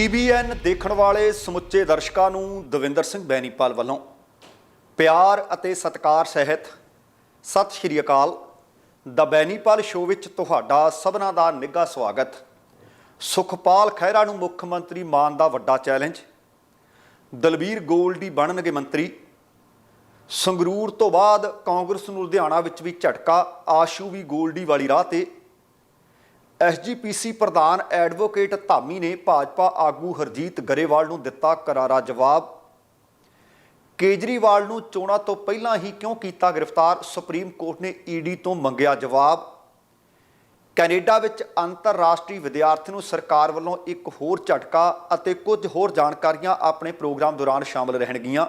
TBN ਦੇਖਣ ਵਾਲੇ ਸਮੁੱਚੇ ਦਰਸ਼ਕਾਂ ਨੂੰ ਦਵਿੰਦਰ ਸਿੰਘ ਬੈਨੀਪਾਲ ਵੱਲੋਂ ਪਿਆਰ ਅਤੇ ਸਤਿਕਾਰ ਸਹਿਤ ਸਤਿ ਸ਼੍ਰੀ ਅਕਾਲ। ਦਾ ਬੈਨੀਪਾਲ ਸ਼ੋਅ ਵਿੱਚ ਤੁਹਾਡਾ ਸਭਨਾਂ ਦਾ ਨਿੱਘਾ ਸਵਾਗਤ। ਸੁਖਪਾਲ ਖਹਿਰਾ ਨੂੰ ਮੁੱਖ ਮੰਤਰੀ ਮਾਨ ਦਾ ਵੱਡਾ ਚੈਲੰਜ। ਦਲਬੀਰ ਗੋਲਡੀ ਬਣਨਗੇ ਮੰਤਰੀ। ਸੰਗਰੂਰ ਤੋਂ ਬਾਅਦ ਕਾਂਗਰਸ ਨੂੰ ਲੁਧਿਆਣਾ ਵਿੱਚ ਵੀ ਝਟਕਾ, ਆਸ਼ੂ ਵੀ ਗੋਲਡੀ ਵਾਲੀ ਰਾਹ ਤੇ ਐਸਜੀਪੀਸੀ ਪ੍ਰਧਾਨ ਐਡਵੋਕੇਟ ਧਾਮੀ ਨੇ ਭਾਜਪਾ ਆਗੂ ਹਰਜੀਤ ਗਰੇਵਾਲ ਨੂੰ ਦਿੱਤਾ ਕਰਾਰਾ ਜਵਾਬ। ਕੇਜਰੀਵਾਲ ਨੂੰ ਚੋਣਾਂ ਤੋਂ ਪਹਿਲਾਂ ਹੀ ਕਿਉਂ ਕੀਤਾ ਗ੍ਰਿਫਤਾਰ? ਸੁਪਰੀਮ ਕੋਰਟ ਨੇ ਈਡੀ ਤੋਂ ਮੰਗਿਆ ਜਵਾਬ। ਕੈਨੇਡਾ ਵਿੱਚ ਅੰਤਰਰਾਸ਼ਟਰੀ ਵਿਦਿਆਰਥੀ ਨੂੰ ਸਰਕਾਰ ਵੱਲੋਂ ਇੱਕ ਹੋਰ ਝਟਕਾ ਅਤੇ ਕੁਝ ਹੋਰ ਜਾਣਕਾਰੀਆਂ ਆਪਣੇ ਪ੍ਰੋਗਰਾਮ ਦੌਰਾਨ ਸ਼ਾਮਲ ਰਹਿਣਗੀਆਂ।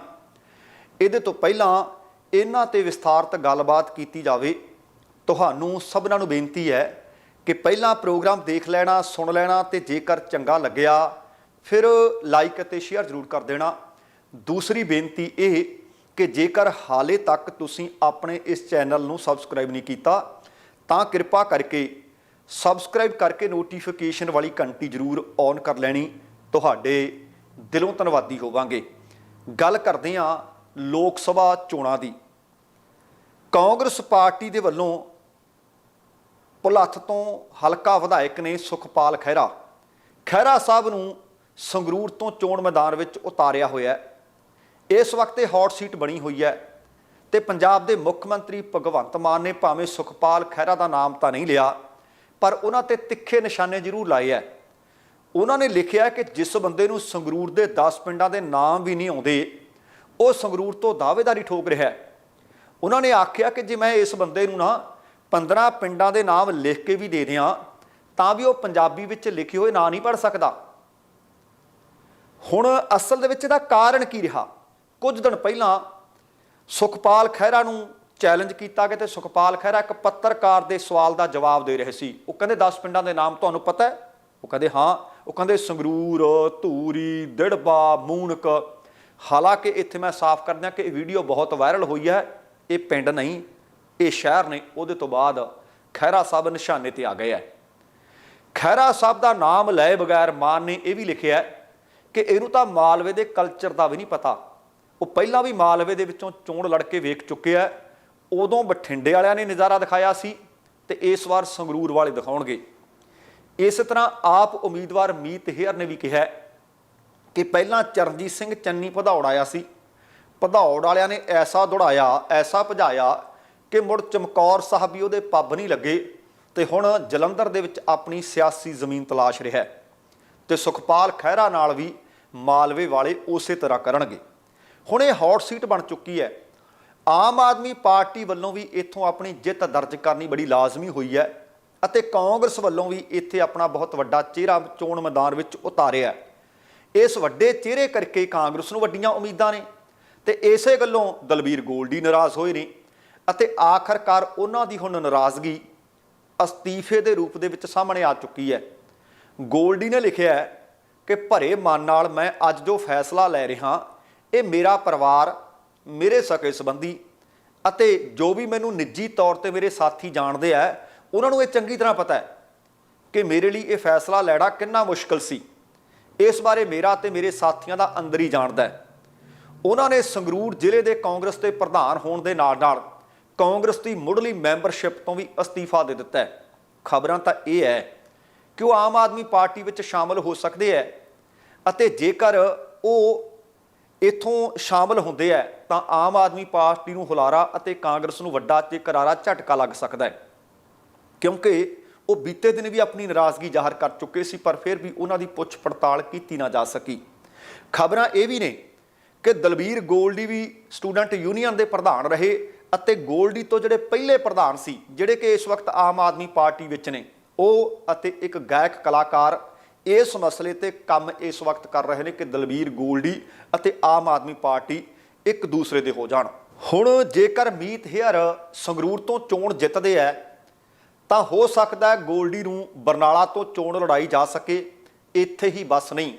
ਇਹਦੇ ਤੋਂ ਪਹਿਲਾਂ ਇਹਨਾਂ ਤੇ ਵਿਸਥਾਰਤ ਗੱਲਬਾਤ ਕੀਤੀ ਜਾਵੇ। ਤੁਹਾਨੂੰ ਸਭਨਾਂ ਨੂੰ ਬੇਨਤੀ ਹੈ ਕਿ ਪਹਿਲਾਂ ਪ੍ਰੋਗਰਾਮ ਦੇਖ ਲੈਣਾ, ਸੁਣ ਲੈਣਾ ਤੇ ਜੇਕਰ ਚੰਗਾ ਲੱਗਿਆ, ਫਿਰ ਲਾਈਕ ਅਤੇ ਸ਼ੇਅਰ ਜ਼ਰੂਰ ਕਰ ਦੇਣਾ। ਦੂਸਰੀ ਬੇਨਤੀ ਇਹ ਕਿ ਜੇਕਰ ਹਾਲੇ ਤੱਕ ਤੁਸੀਂ ਆਪਣੇ ਇਸ ਚੈਨਲ ਨੂੰ ਸਬਸਕ੍ਰਾਈਬ ਨਹੀਂ ਕੀਤਾ, ਤਾਂ ਕਿਰਪਾ ਕਰਕੇ ਸਬਸਕ੍ਰਾਈਬ ਕਰਕੇ ਨੋਟੀਫਿਕੇਸ਼ਨ ਵਾਲੀ ਘੰਟੀ ਜ਼ਰੂਰ ਔਨ ਕਰ ਲੈਣੀ। ਤੁਹਾਡੇ ਦਿਲੋਂ ਧੰਨਵਾਦੀ ਹੋਵਾਂਗੇ। ਗੱਲ ਕਰਦੇ ਹਾਂ ਲੋਕ ਸਭਾ ਚੋਣਾਂ ਦੀ। ਕਾਂਗਰਸ ਪਾਰਟੀ ਦੇ ਵੱਲੋਂ ਭੁਲੱਥ ਤੋਂ ਹਲਕਾ ਵਿਧਾਇਕ ਨੇ ਸੁਖਪਾਲ ਖਹਿਰਾ। ਖਹਿਰਾ ਸਾਹਿਬ ਨੂੰ ਸੰਗਰੂਰ ਤੋਂ ਚੋਣ ਮੈਦਾਨ ਵਿੱਚ ਉਤਾਰਿਆ ਹੋਇਆ ਹੈ। ਇਸ ਵਕਤ ਇਹ ਹੌਟ ਸੀਟ ਬਣੀ ਹੋਈ ਹੈ ਤੇ ਪੰਜਾਬ ਦੇ ਮੁੱਖ ਮੰਤਰੀ ਭਗਵੰਤ ਮਾਨ ਨੇ ਭਾਵੇਂ ਸੁਖਪਾਲ ਖਹਿਰਾ ਦਾ ਨਾਮ ਤਾਂ ਨਹੀਂ ਲਿਆ, ਪਰ ਉਹਨਾਂ ਤੇ ਤਿੱਖੇ ਨਿਸ਼ਾਨੇ ਜ਼ਰੂਰ ਲਾਏ ਹੈ। ਉਹਨਾਂ ਨੇ ਲਿਖਿਆ ਕਿ ਜਿਸ ਬੰਦੇ ਨੂੰ ਸੰਗਰੂਰ ਦੇ 10 ਪਿੰਡਾਂ ਦੇ ਨਾਮ ਵੀ ਨਹੀਂ ਆਉਂਦੇ, ਉਹ ਸੰਗਰੂਰ ਤੋਂ ਦਾਅਵੇਦਾਰੀ ਠੋਕ ਰਿਹਾ ਹੈ। ਉਹਨਾਂ ਨੇ ਆਖਿਆ ਕਿ ਜੇ ਮੈਂ ਇਸ ਬੰਦੇ ਨੂੰ ਨਾ 15 ਪਿੰਡਾਂ ਦੇ ਨਾਮ ਲਿਖ ਕੇ ਵੀ ਦੇ ਦਿਆਂ, ਤਾਂ ਵੀ ਉਹ ਪੰਜਾਬੀ ਵਿੱਚ ਲਿਖੇ ਹੋਏ ਨਾਂ ਨਹੀਂ ਪੜ ਸਕਦਾ। ਹੁਣ ਅਸਲ ਦੇ ਵਿੱਚ ਇਹਦਾ ਕਾਰਨ ਕੀ ਰਿਹਾ? ਕੁਝ ਦਿਨ ਪਹਿਲਾਂ ਸੁਖਪਾਲ ਖਹਿਰਾ ਨੂੰ ਚੈਲੰਜ ਕੀਤਾ ਗਿਆ ਤੇ ਸੁਖਪਾਲ ਖਹਿਰਾ ਇੱਕ ਪੱਤਰਕਾਰ ਦੇ ਸਵਾਲ ਦਾ ਜਵਾਬ ਦੇ ਰਹੇ ਸੀ। ਉਹ ਕਹਿੰਦੇ 10 ਪਿੰਡਾਂ ਦੇ ਨਾਮ ਤੁਹਾਨੂੰ ਪਤਾ ਹੈ? ਉਹ ਕਹਿੰਦੇ, ਹਾਂ। ਉਹ ਕਹਿੰਦੇ, ਸੰਗਰੂਰ, ਧੂਰੀ, ਦਿੜਬਾ, ਮੂਨਕ। ਹਾਲਾਂਕਿ ਇੱਥੇ ਮੈਂ ਸਾਫ਼ ਕਰ ਦਿਆਂ ਕਿ ਇਹ ਵੀਡੀਓ ਬਹੁਤ ਵਾਇਰਲ ਹੋਈ ਹੈ। ਇਹ ਪਿੰਡ ਨਹੀਂ ਇਹ ਸ਼ਹਿਰ ਨੇ ਉਹਦੇ ਤੋਂ ਬਾਅਦ ਖਹਿਰਾ ਸਾਹਿਬ ਨਿਸ਼ਾਨੇ ਤੇ ਆ ਗਏ ਹੈ। ਖਹਿਰਾ ਸਾਹਿਬ ਦਾ ਨਾਮ ਲਏ ਬਗੈਰ ਮਾਨ ਨੇ ਇਹ ਵੀ ਲਿਖਿਆ ਕਿ ਇਹਨੂੰ ਤਾਂ ਮਾਲਵੇ ਦੇ ਕਲਚਰ ਦਾ ਵੀ ਨਹੀਂ ਪਤਾ। ਉਹ ਪਹਿਲਾਂ ਵੀ ਮਾਲਵੇ ਦੇ ਵਿੱਚੋਂ ਚੋਣ ਲੜ ਕੇ ਵੇਖ ਚੁੱਕਿਆ ਉਦੋਂ ਬਠਿੰਡੇ ਵਾਲਿਆਂ ਨੇ ਨਜ਼ਾਰਾ ਦਿਖਾਇਆ ਸੀ ਤੇ ਇਸ ਵਾਰ ਸੰਗਰੂਰ ਵਾਲੇ ਦਿਖਾਉਣਗੇ। ਇਸੇ ਤਰ੍ਹਾਂ ਆਪ ਉਮੀਦਵਾਰ ਮੀਤ ਹੇਅਰ ਨੇ ਵੀ ਕਿਹਾ ਕਿ ਪਹਿਲਾਂ ਚਰਨਜੀਤ ਸਿੰਘ ਚੰਨੀ ਭਦੌੜ ਆਇਆ ਸੀ। ਭਦੌੜ ਵਾਲਿਆਂ ਨੇ ਐਸਾ ਦੌੜਾਇਆ, ਐਸਾ ਭਜਾਇਆ ਕਿ ਮੁੜ ਚਮਕੌਰ ਸਾਹਿਬ ਵੀ ਉਹਦੇ ਪੱਬ ਨਹੀਂ ਲੱਗੇ ਤੇ ਹੁਣ ਜਲੰਧਰ ਦੇ ਵਿੱਚ ਆਪਣੀ ਸਿਆਸੀ ਜ਼ਮੀਨ ਤਲਾਸ਼ ਰਿਹਾ ਹੈ ਤੇ ਸੁਖਪਾਲ ਖਹਿਰਾ ਨਾਲ ਵੀ ਮਾਲਵੇ ਵਾਲੇ ਉਸੇ ਤਰ੍ਹਾਂ ਕਰਨਗੇ। ਹੁਣ ਇਹ ਹੌਟ ਸੀਟ ਬਣ ਚੁੱਕੀ ਹੈ। ਆਮ ਆਦਮੀ ਪਾਰਟੀ ਵੱਲੋਂ ਵੀ ਇੱਥੋਂ ਆਪਣੀ ਜਿੱਤ ਦਰਜ ਕਰਨੀ ਬੜੀ ਲਾਜ਼ਮੀ ਹੋਈ ਹੈ ਅਤੇ ਕਾਂਗਰਸ ਵੱਲੋਂ ਵੀ ਇੱਥੇ ਆਪਣਾ ਬਹੁਤ ਵੱਡਾ ਚਿਹਰਾ ਚੋਣ ਮੈਦਾਨ ਵਿੱਚ ਉਤਾਰਿਆ ਇਸ ਵੱਡੇ ਚਿਹਰੇ ਕਰਕੇ ਕਾਂਗਰਸ ਨੂੰ ਵੱਡੀਆਂ ਉਮੀਦਾਂ ਨੇ ਤੇ ਇਸੇ ਗੱਲੋਂ ਦਲਬੀਰ ਗੋਲਡੀ ਨਾਰਾਜ਼ ਹੋਏ ਨੇ। ਅਤੇ ਆਖਰਕਾਰ ਉਹਨਾਂ ਦੀ ਹੁਣ ਨਾਰਾਜ਼ਗੀ ਅਸਤੀਫੇ ਦੇ ਰੂਪ ਦੇ ਵਿੱਚ ਸਾਹਮਣੇ ਆ ਚੁੱਕੀ ਹੈ। ਗੋਲਡੀ ਨੇ ਲਿਖਿਆ ਹੈ ਕਿ ਭਰੇ ਮਨ ਨਾਲ ਮੈਂ ਅੱਜ ਜੋ ਫੈਸਲਾ ਲੈ ਰਿਹਾ, ਇਹ ਮੇਰਾ ਪਰਿਵਾਰ, ਮੇਰੇ ਸਕੇ ਸੰਬੰਧੀ ਅਤੇ ਜੋ ਵੀ ਮੈਨੂੰ ਨਿੱਜੀ ਤੌਰ ਤੇ ਮੇਰੇ ਸਾਥੀ ਜਾਣਦੇ ਆ, ਉਹਨਾਂ ਨੂੰ ਇਹ ਚੰਗੀ ਤਰ੍ਹਾਂ ਪਤਾ ਹੈ ਕਿ ਮੇਰੇ ਲਈ ਇਹ ਫੈਸਲਾ ਲੈਣਾ ਕਿੰਨਾ ਮੁਸ਼ਕਲ ਸੀ। ਇਸ ਬਾਰੇ ਮੇਰਾ ਤੇ ਮੇਰੇ ਸਾਥੀਆਂ ਦਾ ਅੰਦਰ ਹੀ ਜਾਣਦਾ ਹੈ। ਉਹਨਾਂ ਨੇ ਸੰਗਰੂਰ ਜ਼ਿਲ੍ਹੇ ਦੇ ਕਾਂਗਰਸ ਦੇ ਪ੍ਰਧਾਨ ਹੋਣ ਦੇ ਨਾਲ ਨਾਲ ਕਾਂਗਰਸ ਦੀ ਮੁੱਢਲੀ ਮੈਂਬਰਸ਼ਿਪ ਤੋਂ ਵੀ ਅਸਤੀਫਾ ਦੇ ਦਿੱਤਾ ਹੈ। ਖਬਰਾਂ ਤਾਂ ਇਹ ਹੈ ਕਿ ਉਹ ਆਮ ਆਦਮੀ ਪਾਰਟੀ ਵਿੱਚ ਸ਼ਾਮਲ ਹੋ ਸਕਦੇ ਹੈ ਅਤੇ ਜੇਕਰ ਉਹ ਇਥੋਂ ਸ਼ਾਮਲ ਹੁੰਦੇ ਹੈ, ਤਾਂ ਆਮ ਆਦਮੀ ਪਾਰਟੀ ਨੂੰ ਹੁਲਾਰਾ ਅਤੇ ਕਾਂਗਰਸ ਨੂੰ ਵੱਡਾ ਤੇ ਕਰਾਰਾ ਝਟਕਾ ਲੱਗ ਸਕਦਾ ਹੈ। ਕਿਉਂਕਿ ਉਹ ਬੀਤੇ ਦਿਨ ਵੀ ਆਪਣੀ ਨਾਰਾਜ਼ਗੀ ਜ਼ਾਹਰ ਕਰ ਚੁੱਕੇ ਸੀ, ਪਰ ਫਿਰ ਵੀ ਉਹਨਾਂ ਦੀ ਪੁੱਛ ਪੜਤਾਲ ਕੀਤੀ ਨਾ ਜਾ ਸਕੀ। ਖਬਰਾਂ ਇਹ ਵੀ ਨੇ ਕਿ ਦਲਬੀਰ ਗੋਲਡੀ ਵੀ ਸਟੂਡੈਂਟ ਯੂਨੀਅਨ ਦੇ ਪ੍ਰਧਾਨ ਰਹੇ ਅਤੇ ਗੋਲਡੀ ਤੋਂ ਜਿਹੜੇ ਪਹਿਲੇ ਪ੍ਰਧਾਨ ਸੀ, ਜਿਹੜੇ ਕਿ ਇਸ ਵਕਤ ਆਮ ਆਦਮੀ ਪਾਰਟੀ ਵਿੱਚ ਨੇ, ਉਹ ਅਤੇ ਇੱਕ ਗਾਇਕ ਕਲਾਕਾਰ ਇਸ ਮਸਲੇ ਤੇ ਕੰਮ ਇਸ ਵਕਤ ਕਰ ਰਹੇ ਨੇ ਕਿ ਦਲਬੀਰ ਗੋਲਡੀ ਅਤੇ ਆਮ ਆਦਮੀ ਪਾਰਟੀ ਇੱਕ ਦੂਸਰੇ ਦੇ ਹੋ ਜਾਣ। ਹੁਣ ਜੇਕਰ ਮੀਤ ਹੇਅਰ ਸੰਗਰੂਰ ਤੋਂ ਚੋਣ ਜਿੱਤਦੇ ਐ, ਤਾਂ ਹੋ ਸਕਦਾ ਹੈ ਗੋਲਡੀ ਨੂੰ ਬਰਨਾਲਾ ਤੋਂ ਚੋਣ ਲੜਾਈ ਜਾ ਸਕੇ, ਇੱਥੇ ਹੀ ਬਸ ਨਹੀਂ।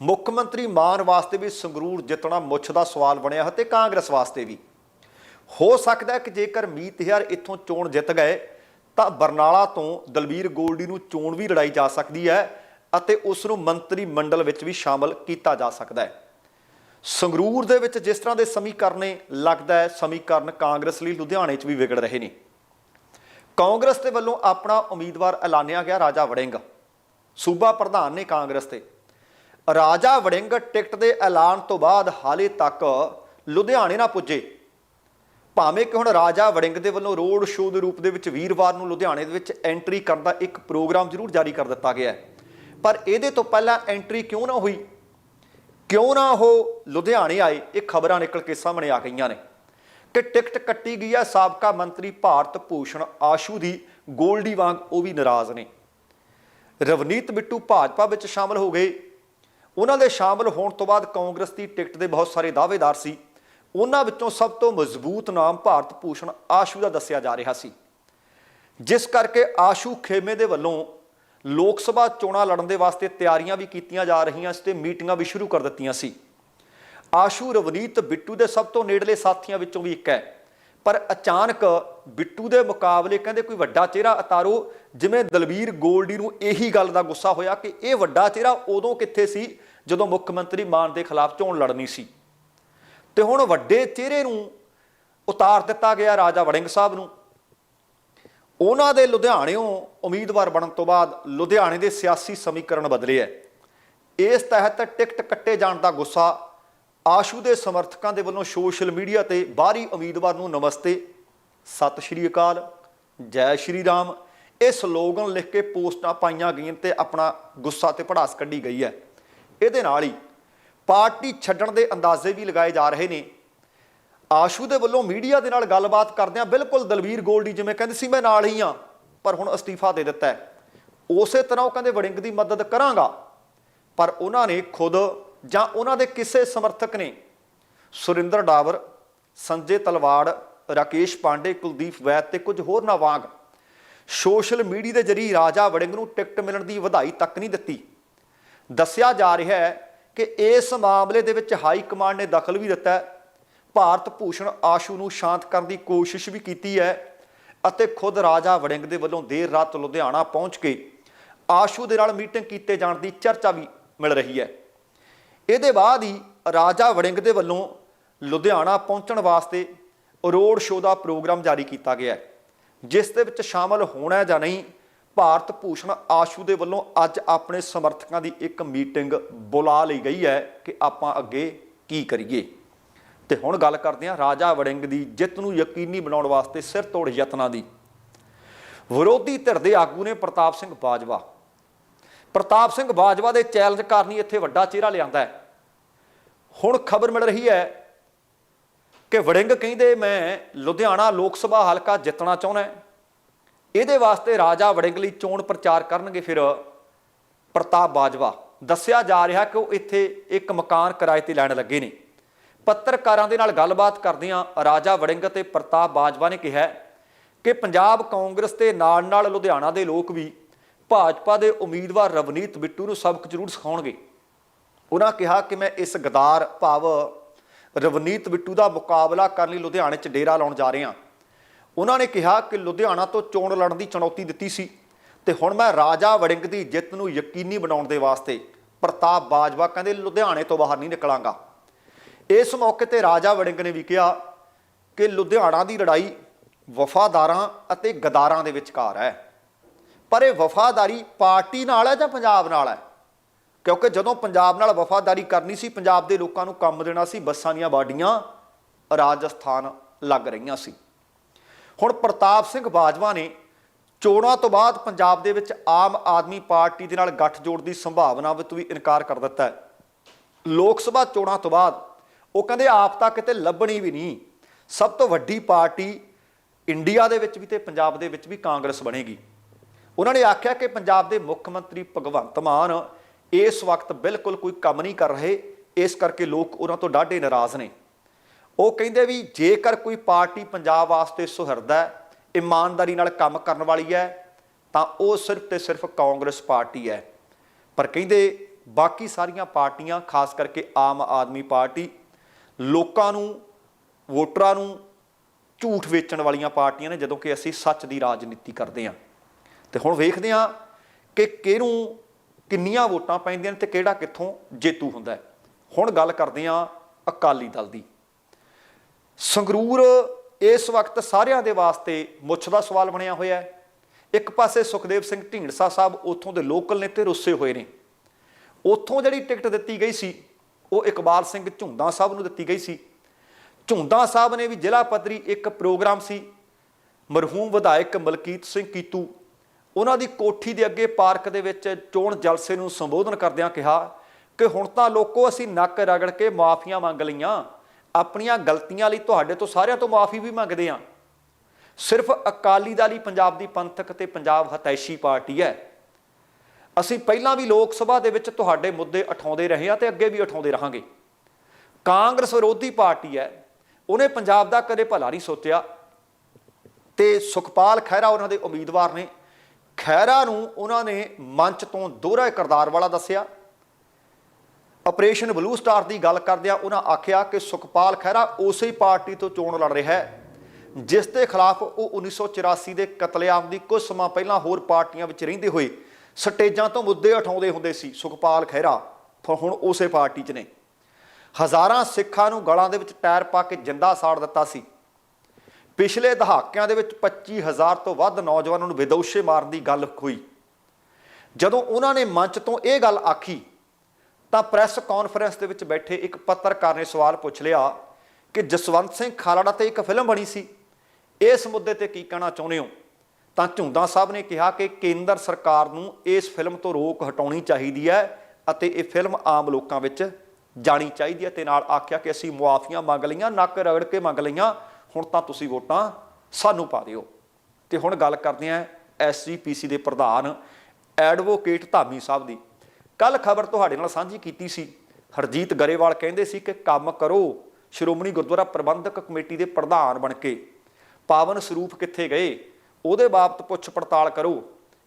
ਮੁੱਖ ਮੰਤਰੀ ਮਾਨ ਵਾਸਤੇ ਵੀ ਸੰਗਰੂਰ ਜਿੱਤਣਾ ਮੁੱਛ ਦਾ ਸਵਾਲ ਬਣਿਆ ਹੈ ਤੇ ਕਾਂਗਰਸ ਵਾਸਤੇ ਵੀ। ਹੋ ਸਕਦਾ ਕਿ ਜੇਕਰ ਮੀਤ ਹਜ਼ਾਰ ਇੱਥੋਂ ਚੋਣ ਜਿੱਤ ਗਏ, ਤਾਂ ਬਰਨਾਲਾ ਤੋਂ ਦਲਬੀਰ ਗੋਲਡੀ ਨੂੰ ਚੋਣ ਵੀ ਲੜਾਈ ਜਾ ਸਕਦੀ ਹੈ ਅਤੇ ਉਸ ਨੂੰ ਮੰਤਰੀ ਮੰਡਲ ਵਿੱਚ ਵੀ ਸ਼ਾਮਲ ਕੀਤਾ ਜਾ ਸਕਦਾ ਹੈ। ਸੰਗਰੂਰ ਦੇ ਵਿੱਚ ਜਿਸ ਤਰ੍ਹਾਂ ਦੇ ਸਮੀਕਰਨੇ ਲੱਗਦਾ ਹੈ, ਸਮੀਕਰਨ ਕਾਂਗਰਸ ਲਈ ਲੁਧਿਆਣੇ 'ਚ ਵੀ ਵਿਗੜ ਰਹੇ ਨੇ। ਕਾਂਗਰਸ ਦੇ ਵੱਲੋਂ ਆਪਣਾ ਉਮੀਦਵਾਰ ਐਲਾਨਿਆ ਗਿਆ ਰਾਜਾ ਵੜਿੰਗ। ਸੂਬਾ ਪ੍ਰਧਾਨ ਨੇ ਕਾਂਗਰਸ 'ਤੇ। ਰਾਜਾ ਵੜਿੰਗ ਟਿਕਟ ਦੇ ਐਲਾਨ ਤੋਂ ਬਾਅਦ ਹਾਲੇ ਤੱਕ ਲੁਧਿਆਣੇ ਨਾ ਪੁੱਜੇ। ਭਾਵੇਂ ਕਿ ਹੁਣ ਰਾਜਾ ਵੜਿੰਗ ਦੇ ਵੱਲੋਂ ਰੋਡ ਸ਼ੋਅ ਦੇ ਰੂਪ ਦੇ ਵਿੱਚ ਵੀਰਵਾਰ ਨੂੰ ਲੁਧਿਆਣੇ ਦੇ ਵਿੱਚ ਐਂਟਰੀ ਕਰਨ ਦਾ ਇੱਕ ਪ੍ਰੋਗਰਾਮ ਜ਼ਰੂਰ ਜਾਰੀ ਕਰ ਦਿੱਤਾ ਗਿਆ ਪਰ ਇਹਦੇ ਤੋਂ ਪਹਿਲਾਂ ਐਂਟਰੀ ਕਿਉਂ ਨਾ ਹੋਈ? ਕਿਉਂ ਨਾ ਉਹ ਲੁਧਿਆਣੇ ਆਏ? ਇਹ ਖਬਰਾਂ ਨਿਕਲ ਕੇ ਸਾਹਮਣੇ ਆ ਗਈਆਂ ਨੇ। ਕਿ ਟਿਕਟ ਕੱਟੀ ਗਈ ਹੈ ਸਾਬਕਾ ਮੰਤਰੀ ਭਾਰਤ ਭੂਸ਼ਣ ਆਸ਼ੂ ਦੀ, ਗੋਲਡੀ ਵਾਂਗ ਉਹ ਵੀ ਨਾਰਾਜ਼ ਨੇ। ਰਵਨੀਤ ਬਿੱਟੂ ਭਾਜਪਾ ਵਿੱਚ ਸ਼ਾਮਲ ਹੋ ਗਏ। ਉਹਨਾਂ ਦੇ ਸ਼ਾਮਲ ਹੋਣ ਤੋਂ ਬਾਅਦ ਕਾਂਗਰਸ ਦੀ ਟਿਕਟ ਦੇ ਬਹੁਤ ਸਾਰੇ ਦਾਅਵੇਦਾਰ ਸੀ। ਉਹਨਾਂ ਵਿੱਚੋਂ ਸਭ ਤੋਂ ਮਜ਼ਬੂਤ ਨਾਮ ਭਾਰਤ ਭੂਸ਼ਣ ਆਸ਼ੂ ਦਾ ਦੱਸਿਆ ਜਾ ਰਿਹਾ ਸੀ। ਜਿਸ ਕਰਕੇ ਆਸ਼ੂ ਖੇਮੇ ਦੇ ਵੱਲੋਂ ਲੋਕ ਸਭਾ ਚੋਣਾਂ ਲੜਨ ਦੇ ਵਾਸਤੇ ਤਿਆਰੀਆਂ ਵੀ ਕੀਤੀਆਂ ਜਾ ਰਹੀਆਂ ਸੀ ਤੇ ਮੀਟਿੰਗਾਂ ਵੀ ਸ਼ੁਰੂ ਕਰ ਦਿੱਤੀਆਂ ਸੀ। ਆਸ਼ੂ ਰਵਨੀਤ ਬਿੱਟੂ ਦੇ ਸਭ ਤੋਂ ਨੇੜਲੇ ਸਾਥੀਆਂ ਵਿੱਚੋਂ ਵੀ ਇੱਕ ਹੈ। ਪਰ ਅਚਾਨਕ ਬਿੱਟੂ ਦੇ ਮੁਕਾਬਲੇ ਕਹਿੰਦੇ ਕੋਈ ਵੱਡਾ ਚਿਹਰਾ ਉਤਾਰੋ ਜਿਵੇਂ ਦਲਬੀਰ ਗੋਲਡੀ ਨੂੰ ਇਹੀ ਗੱਲ ਦਾ ਗੁੱਸਾ ਹੋਇਆ ਕਿ ਇਹ ਵੱਡਾ ਚਿਹਰਾ ਉਦੋਂ ਕਿੱਥੇ ਸੀ ਜਦੋਂ ਮੁੱਖ ਮੰਤਰੀ ਮਾਨ ਦੇ ਖਿਲਾਫ ਚੋਣ ਲੜਨੀ ਸੀ। ਤੇ ਹੁਣ ਵੱਡੇ ਚਿਹਰੇ ਨੂੰ ਉਤਾਰ ਦਿੱਤਾ ਗਿਆ ਰਾਜਾ ਵੜਿੰਗ ਸਾਹਿਬ ਨੂੰ। ਉਹਨਾਂ ਦੇ ਲੁਧਿਆਣਿਓਂ ਉਮੀਦਵਾਰ ਬਣਨ ਤੋਂ ਬਾਅਦ ਲੁਧਿਆਣੇ ਦੇ ਸਿਆਸੀ ਸਮੀਕਰਨ ਬਦਲੇ ਐ। ਇਸ ਤਹਿਤ ਟਿਕਟ ਕੱਟੇ ਜਾਣ ਦਾ ਗੁੱਸਾ ਆਸ਼ੂ ਦੇ ਸਮਰਥਕਾਂ ਦੇ ਵੱਲੋਂ ਸੋਸ਼ਲ ਮੀਡੀਆ ਤੇ ਬਾਹਰੀ ਉਮੀਦਵਾਰ ਨੂੰ ਨਮਸਤੇ। ਸਤਿ ਸ਼੍ਰੀ ਅਕਾਲ, ਜੈ ਸ਼੍ਰੀ ਰਾਮ। ਇਹ ਸਲੋਗਨ ਲਿਖ ਕੇ ਪੋਸਟਾਂ ਪਾਈਆਂ ਗਈਆਂ ਤੇ ਆਪਣਾ ਗੁੱਸਾ ਤੇ ਪੜਾਸ ਕੱਢੀ ਗਈ ਹੈ ਇਹਦੇ ਨਾਲ ਹੀ ਪਾਰਟੀ ਛੱਡਣ ਦੇ ਅੰਦਾਜ਼ੇ ਵੀ ਲਗਾਏ ਜਾ ਰਹੇ ਨੇ। ਆਸ਼ੂ ਦੇ ਵੱਲੋਂ ਮੀਡੀਆ ਦੇ ਨਾਲ ਗੱਲਬਾਤ ਕਰਦਿਆਂ ਬਿਲਕੁਲ ਦਲਵੀਰ ਗੋਲਡੀ ਜਿਵੇਂ ਕਹਿੰਦੇ ਸੀ, ਮੈਂ ਨਾਲ ਹੀ ਆ ਪਰ ਹੁਣ ਅਸਤੀਫਾ ਦੇ ਦਿੱਤਾ ਹੈ। ਉਸੇ ਤਰ੍ਹਾਂ ਉਹ ਕਹਿੰਦੇ, ਵੜਿੰਗ ਦੀ ਮਦਦ ਕਰਾਂਗਾ। ਪਰ ਉਹਨਾਂ ਨੇ ਖੁਦ ਜਾਂ ਉਹਨਾਂ ਦੇ ਕਿਸੇ ਸਮਰਥਕ ਨੇ ਸੁਰਿੰਦਰ ਡਾਵਰ, ਸੰਜੇ ਤਲਵਾੜ, ਰਾਕੇਸ਼ ਪਾਂਡੇ, ਕੁਲਦੀਪ ਵੈਦ ਤੇ ਕੁਝ ਹੋਰ ਨਾ ਵਾਂਗ ਸੋਸ਼ਲ ਮੀਡੀਆ ਦੇ ਜਰੀਏ ਰਾਜਾ ਵੜਿੰਗ ਨੂੰ ਟਿਕਟ ਮਿਲਣ ਦੀ ਵਧਾਈ ਤੱਕ ਨਹੀਂ ਦਿੱਤੀ। ਦੱਸਿਆ ਜਾ ਰਿਹਾ ਹੈ ਕਿ ਇਸ ਮਾਮਲੇ ਦੇ ਵਿੱਚ ਹਾਈ ਕਮਾਂਡ ਨੇ ਦਖਲ ਵੀ ਦਿੱਤਾ ਹੈ। ਭਾਰਤ ਭੂਸ਼ਣ ਆਸ਼ੂ ਨੂੰ ਸ਼ਾਂਤ ਕਰਨ ਦੀ ਕੋਸ਼ਿਸ਼ ਵੀ ਕੀਤੀ ਹੈ ਅਤੇ ਖੁਦ ਰਾਜਾ ਵੜਿੰਗ ਦੇ ਵੱਲੋਂ ਦੇਰ ਰਾਤ ਲੁਧਿਆਣਾ ਪਹੁੰਚ ਕੇ ਆਸ਼ੂ ਦੇ ਨਾਲ ਮੀਟਿੰਗ ਕੀਤੇ ਜਾਣ ਦੀ ਚਰਚਾ ਵੀ ਮਿਲ ਰਹੀ ਹੈ। ਇਹਦੇ ਬਾਅਦ ਹੀ ਰਾਜਾ ਵੜਿੰਗ ਦੇ ਵੱਲੋਂ ਲੁਧਿਆਣਾ ਪਹੁੰਚਣ ਵਾਸਤੇ ਰੋਡ ਸ਼ੋਅ ਦਾ ਪ੍ਰੋਗਰਾਮ ਜਾਰੀ ਕੀਤਾ ਗਿਆ ਹੈ, ਜਿਸ ਦੇ ਵਿੱਚ ਸ਼ਾਮਲ ਹੋਣਾ ਜਾਂ ਨਹੀਂ ਭਾਰਤ ਭੂਸ਼ਣ ਆਸ਼ੂ ਦੇ ਵੱਲੋਂ ਅੱਜ ਆਪਣੇ ਸਮਰਥਕਾਂ ਦੀ ਇੱਕ ਮੀਟਿੰਗ ਬੁਲਾ ਲਈ ਗਈ ਹੈ ਕਿ ਆਪਾਂ ਅੱਗੇ ਕੀ ਕਰੀਏ। ਤੇ ਹੁਣ ਗੱਲ ਕਰਦੇ ਹਾਂ ਰਾਜਾ ਵੜਿੰਗ ਦੀ, ਜਿੱਤ ਨੂੰ ਯਕੀਨੀ ਬਣਾਉਣ ਵਾਸਤੇ ਸਿਰ ਤੋੜ ਯਤਨਾਂ ਦੀ। ਵਿਰੋਧੀ ਧਿਰ ਦੇ ਆਗੂ ਨੇ ਪ੍ਰਤਾਪ ਸਿੰਘ ਬਾਜਵਾ। ਪ੍ਰਤਾਪ ਸਿੰਘ ਬਾਜਵਾ ਦੇ ਚੈਲੰਜ ਕਰਨੀ ਇੱਥੇ ਵੱਡਾ ਚਿਹਰਾ ਲਿਆਂਦਾ ਹੈ। ਹੁਣ ਖਬਰ ਮਿਲ ਰਹੀ ਹੈ ਕਿ ਵੜਿੰਗ ਕਹਿੰਦੇ, ਮੈਂ ਲੁਧਿਆਣਾ ਲੋਕ ਸਭਾ ਹਲਕਾ ਜਿੱਤਣਾ ਚਾਹੁੰਦਾ ਇਹਦੇ ਵਾਸਤੇ ਰਾਜਾ ਵੜਿੰਗ ਲਈ ਚੋਣ ਪ੍ਰਚਾਰ ਕਰਨਗੇ ਫਿਰ ਪ੍ਰਤਾਪ ਬਾਜਵਾ। ਦੱਸਿਆ ਜਾ ਰਿਹਾ ਕਿ ਉਹ ਇੱਥੇ ਇੱਕ ਮਕਾਨ ਕਿਰਾਏ ਤੇ ਲੈਣ ਲੱਗੇ ਨੇ। ਪੱਤਰਕਾਰਾਂ ਦੇ ਨਾਲ ਗੱਲਬਾਤ ਕਰਦਿਆਂ ਰਾਜਾ ਵੜਿੰਗ ਤੇ ਪ੍ਰਤਾਪ ਬਾਜਵਾ ਨੇ ਕਿਹਾ ਕਿ ਪੰਜਾਬ ਕਾਂਗਰਸ ਦੇ ਨਾਲ ਨਾਲ ਲੁਧਿਆਣਾ ਦੇ ਲੋਕ ਵੀ ਭਾਜਪਾ ਦੇ ਉਮੀਦਵਾਰ ਰਵਨੀਤ ਬਿੱਟੂ ਨੂੰ ਸਬਕ ਜ਼ਰੂਰ ਸਿਖਾਉਣਗੇ। ਉਹਨਾਂ ਕਿਹਾ ਕਿ ਮੈਂ ਇਸ ਗਦਾਰ ਭਾਵ ਰਵਨੀਤ ਬਿੱਟੂ ਦਾ ਮੁਕਾਬਲਾ ਕਰਨ ਲਈ ਲੁਧਿਆਣੇ 'ਚ ਡੇਰਾ ਲਾਉਣ ਜਾ ਰਿਹਾ। ਉਹਨਾਂ ਨੇ ਕਿਹਾ ਕਿ ਲੁਧਿਆਣਾ ਤੋਂ ਚੋਣ ਲੜਨ ਦੀ ਚੁਣੌਤੀ ਦਿੱਤੀ ਸੀ ਤੇ ਹੁਣ ਮੈਂ ਰਾਜਾ ਵੜਿੰਗ ਦੀ ਜਿੱਤ ਨੂੰ ਯਕੀਨੀ ਬਣਾਉਣ ਦੇ ਵਾਸਤੇ ਪ੍ਰਤਾਪ ਬਾਜਵਾ ਕਹਿੰਦੇ ਲੁਧਿਆਣੇ ਤੋਂ ਬਾਹਰ ਨਹੀਂ ਨਿਕਲਾਂਗਾ। ਇਸ ਮੌਕੇ ਤੇ ਰਾਜਾ ਵੜਿੰਗ ਨੇ ਵੀ ਕਿਹਾ ਕਿ ਲੁਧਿਆਣਾ ਦੀ ਲੜਾਈ ਵਫਾਦਾਰਾਂ ਅਤੇ ਗਦਾਰਾਂ ਦੇ ਵਿਚਕਾਰ ਹੈ। ਪਰ ਇਹ ਵਫਾਦਾਰੀ ਪਾਰਟੀ ਨਾਲ ਹੈ ਜਾਂ ਪੰਜਾਬ ਨਾਲ ਹੈ? ਕਿਉਂਕਿ ਜਦੋਂ ਪੰਜਾਬ ਨਾਲ ਵਫਾਦਾਰੀ ਕਰਨੀ ਸੀ, ਪੰਜਾਬ ਦੇ ਲੋਕਾਂ ਨੂੰ ਕੰਮ ਦੇਣਾ ਸੀ, ਬੱਸਾਂ ਦੀਆਂ ਬਾਡੀਆਂ ਰਾਜਸਥਾਨ ਲੱਗ ਰਹੀਆਂ ਸੀ। ਹੁਣ ਪ੍ਰਤਾਪ ਸਿੰਘ ਬਾਜਵਾ ਨੇ ਚੋਣਾਂ ਤੋਂ ਬਾਅਦ ਪੰਜਾਬ ਦੇ ਵਿੱਚ ਆਮ ਆਦਮੀ ਪਾਰਟੀ ਦੇ ਨਾਲ ਗੱਠਜੋੜ ਦੀ ਸੰਭਾਵਨਾ ਵਿੱਚ ਵੀ ਇਨਕਾਰ ਕਰ ਦਿੱਤਾ ਹੈ। ਲੋਕ ਸਭਾ ਚੋਣਾਂ ਤੋਂ ਬਾਅਦ ਉਹ ਕਹਿੰਦੇ ਆਪ ਤਾਂ ਕਿਤੇ ਲੱਭਣੀ ਵੀ ਨਹੀਂ। ਸਭ ਤੋਂ ਵੱਡੀ ਪਾਰਟੀ ਇੰਡੀਆ ਦੇ ਵਿੱਚ ਵੀ ਤੇ ਪੰਜਾਬ ਦੇ ਵਿੱਚ ਵੀ ਕਾਂਗਰਸ ਬਣੇਗੀ। ਉਹਨਾਂ ਨੇ ਆਖਿਆ ਕਿ ਪੰਜਾਬ ਦੇ ਮੁੱਖ ਮੰਤਰੀ ਭਗਵੰਤ ਮਾਨ ਇਸ ਵਕਤ ਬਿਲਕੁਲ ਕੋਈ ਕੰਮ ਨਹੀਂ ਕਰ ਰਹੇ। ਇਸ ਕਰਕੇ ਲੋਕ ਉਹਨਾਂ ਤੋਂ ਡਾਢੇ ਨਾਰਾਜ਼ ਨੇ। ਉਹ ਕਹਿੰਦੇ ਵੀ ਜੇਕਰ ਕੋਈ ਪਾਰਟੀ ਪੰਜਾਬ ਵਾਸਤੇ ਸੁਹਿਰਦਾ ਹੈ, ਇਮਾਨਦਾਰੀ ਨਾਲ ਕੰਮ ਕਰਨ ਵਾਲੀ ਹੈ, ਤਾਂ ਉਹ ਸਿਰਫ ਤੇ ਸਿਰਫ ਕਾਂਗਰਸ ਪਾਰਟੀ ਹੈ। ਪਰ ਕਹਿੰਦੇ ਬਾਕੀ ਸਾਰੀਆਂ ਪਾਰਟੀਆਂ, ਖਾਸ ਕਰਕੇ ਆਮ ਆਦਮੀ ਪਾਰਟੀ, ਲੋਕਾਂ ਨੂੰ, ਵੋਟਰਾਂ ਨੂੰ ਝੂਠ ਵੇਚਣ ਵਾਲੀਆਂ ਪਾਰਟੀਆਂ ਨੇ, ਜਦੋਂ ਕਿ ਅਸੀਂ ਸੱਚ ਦੀ ਰਾਜਨੀਤੀ ਕਰਦੇ ਹਾਂ। ਤੇ ਹੁਣ ਵੇਖਦੇ ਹਾਂ ਕਿ ਕਿਹਨੂੰ ਕਿੰਨੀਆਂ ਵੋਟਾਂ ਪੈਂਦੀਆਂ ਨੇ ਤੇ ਕਿਹੜਾ ਕਿੱਥੋਂ ਜੇਤੂ ਹੁੰਦਾ ਹੈ। ਹੁਣ ਗੱਲ ਕਰਦੇ ਹਾਂ ਅਕਾਲੀ ਦਲ ਦੀ। ਸੰਗਰੂਰ ਇਸ ਵਕਤ ਸਾਰਿਆਂ ਦੇ ਵਾਸਤੇ ਮੁੱਛ ਦਾ ਸਵਾਲ ਬਣਿਆ ਹੋਇਆ ਹੈ। ਇੱਕ ਪਾਸੇ ਸੁਖਦੇਵ ਸਿੰਘ ਢੀਂਡਸਾ ਸਾਹਿਬ ਉੱਥੋਂ ਦੇ ਲੋਕਲ ਨੇ ਤੇ ਰੁੱਸੇ ਹੋਏ ਨੇ। ਉੱਥੋਂ ਜਿਹੜੀ ਟਿਕਟ ਦਿੱਤੀ ਗਈ ਸੀ, ਉਹ ਇਕਬਾਲ ਸਿੰਘ ਝੁੰਦਾ ਸਾਹਿਬ ਨੂੰ ਦਿੱਤੀ ਗਈ ਸੀ। ਝੁੰਦਾ ਸਾਹਿਬ ਨੇ ਵੀ ਜ਼ਿਲ੍ਹਾ ਪੱਧਰੀ ਇੱਕ ਪ੍ਰੋਗਰਾਮ ਸੀ। ਮਰਹੂਮ ਵਿਧਾਇਕ ਮਲਕੀਤ ਸਿੰਘ ਕੀਤੂ ਉਹਨਾਂ ਦੀ ਕੋਠੀ ਦੇ ਅੱਗੇ ਪਾਰਕ ਦੇ ਵਿੱਚ ਚੋਣ ਜਲਸੇ ਨੂੰ ਸੰਬੋਧਨ ਕਰਦਿਆਂ ਕਿਹਾ ਕਿ ਹੁਣ ਤਾਂ ਲੋਕੋ ਅਸੀਂ ਨੱਕ ਰਗੜ ਕੇ ਮਾਫੀਆਂ ਮੰਗ ਲਈਆਂ। ਆਪਣੀਆਂ ਗਲਤੀਆਂ ਲਈ ਤੁਹਾਡੇ ਤੋਂ ਸਾਰਿਆਂ ਤੋਂ ਮਾਫੀ ਵੀ ਮੰਗਦੇ ਹਾਂ। ਸਿਰਫ ਅਕਾਲੀ ਦਲ ਹੀ ਪੰਜਾਬ ਦੀ ਪੰਥਕ ਤੇ ਪੰਜਾਬ ਹਤੈਸ਼ੀ ਪਾਰਟੀ ਹੈ। ਅਸੀਂ ਪਹਿਲਾਂ ਵੀ ਲੋਕ ਸਭਾ ਦੇ ਵਿੱਚ ਤੁਹਾਡੇ ਮੁੱਦੇ ਉਠਾਉਂਦੇ ਰਹੇ ਹਾਂ ਤੇ ਅੱਗੇ ਵੀ ਉਠਾਉਂਦੇ ਰਹਾਂਗੇ। ਕਾਂਗਰਸ ਵਿਰੋਧੀ ਪਾਰਟੀ ਹੈ। ਉਹਨੇ ਪੰਜਾਬ ਦਾ ਕਦੇ ਭਲਾ ਨਹੀਂ ਸੋਚਿਆ। ਤੇ ਸੁਖਪਾਲ ਖਹਿਰਾ ਉਹਨਾਂ ਦੇ ਉਮੀਦਵਾਰ ਨੇ। ਖਹਿਰਾ ਨੂੰ ਉਹਨਾਂ ਨੇ ਮੰਚ ਤੋਂ ਦੋਹਰਾ ਕਿਰਦਾਰ ਵਾਲਾ ਦੱਸਿਆ। ਆਪਰੇਸ਼ਨ ਬਲੂ ਸਟਾਰ ਦੀ ਗੱਲ ਕਰਦਿਆਂ ਉਹਨਾਂ ਆਖਿਆ ਕਿ ਸੁਖਪਾਲ ਖਹਿਰਾ ਉਸੇ ਪਾਰਟੀ ਤੋਂ ਚੋਣ ਲੜ ਰਿਹਾ ਹੈ, ਜਿਸ ਦੇ ਖਿਲਾਫ ਉਹ 1984 ਦੇ ਕਤਲੇਆਮ ਦੀ ਕੁਝ ਸਮਾਂ ਪਹਿਲਾਂ ਹੋਰ ਪਾਰਟੀਆਂ ਵਿੱਚ ਰਹਿੰਦੇ ਹੋਏ ਸਟੇਜਾਂ ਤੋਂ ਮੁੱਦੇ ਉਠਾਉਂਦੇ ਹੁੰਦੇ ਸੀ ਸੁਖਪਾਲ ਖਹਿਰਾ ਹੁਣ ਉਸੇ ਪਾਰਟੀ 'ਚ ਨੇ। ਹਜ਼ਾਰਾਂ ਸਿੱਖਾਂ ਨੂੰ ਗਲਾਂ ਦੇ ਵਿੱਚ ਟਾਇਰ ਪਾ ਕੇ ਜਿੰਦਾ ਸਾੜ ਦਿੱਤਾ ਸੀ। ਪਿਛਲੇ ਦਹਾਕਿਆਂ ਦੇ ਵਿੱਚ 25000 ਤੋਂ ਵੱਧ ਨੌਜਵਾਨਾਂ ਨੂੰ ਵਿਦੋਸ਼ੇ ਮਾਰਨ ਦੀ ਗੱਲ ਹੋਈ। ਜਦੋਂ ਉਹਨਾਂ ਨੇ ਮੰਚ ਤੋਂ ਇਹ ਗੱਲ ਆਖੀ ਤਾਂ ਪ੍ਰੈਸ ਕਾਨਫਰੰਸ ਦੇ ਵਿੱਚ ਬੈਠੇ ਇੱਕ ਪੱਤਰਕਾਰ ਨੇ ਸਵਾਲ ਪੁੱਛ ਲਿਆ ਕਿ ਜਸਵੰਤ ਸਿੰਘ ਖਾਲੜਾ ਤੇ ਇੱਕ ਫਿਲਮ ਬਣੀ ਸੀ। ਇਸ ਮੁੱਦੇ ਤੇ ਕੀ ਕਹਿਣਾ ਚਾਹੁੰਦੇ ਹੋ? ਤਾਂ ਝੁੰਦਾ ਸਾਹਿਬ ਨੇ ਕਿਹਾ ਕਿ ਕੇਂਦਰ ਸਰਕਾਰ ਨੂੰ ਇਸ ਫਿਲਮ ਤੋਂ ਰੋਕ ਹਟਾਉਣੀ ਚਾਹੀਦੀ ਹੈ ਅਤੇ ਇਹ ਫਿਲਮ ਆਮ ਲੋਕਾਂ ਵਿੱਚ ਜਾਣੀ ਚਾਹੀਦੀ ਹੈ ਤੇ ਨਾਲ ਆਖਿਆ ਕਿ ਅਸੀਂ ਮੁਆਫੀਆਂ ਮੰਗ ਲਈਆਂ, ਨੱਕ ਰਗੜ ਕੇ ਮੰਗ ਲਈਆਂ, ਹੁਣ ਤਾਂ ਤੁਸੀਂ ਵੋਟਾਂ ਸਾਨੂੰ ਪਾ ਦਿਓ। ਤੇ ਹੁਣ ਗੱਲ ਕਰਦੇ ਹਾਂ ਐਸਜੀਪੀਸੀ ਦੇ ਪ੍ਰਧਾਨ ਐਡਵੋਕੇਟ ਧਾਮੀ ਸਾਹਿਬ ਦੀ। ਕੱਲ ਖਬਰ ਤੁਹਾਡੇ ਨਾਲ ਸਾਂਝੀ ਕੀਤੀ ਸੀ। ਹਰਜੀਤ ਗਰੇਵਾਲ ਕਹਿੰਦੇ ਸੀ ਕਿ ਕੰਮ ਕਰੋ, ਸ਼੍ਰੋਮਣੀ ਗੁਰਦੁਆਰਾ ਪ੍ਰਬੰਧਕ ਕਮੇਟੀ ਦੇ ਪ੍ਰਧਾਨ ਬਣ ਕੇ। ਪਾਵਨ ਸਰੂਪ ਕਿੱਥੇ ਗਏ, ਉਹਦੇ ਬਾਬਤ ਪੁੱਛ ਪੜਤਾਲ ਕਰੋ।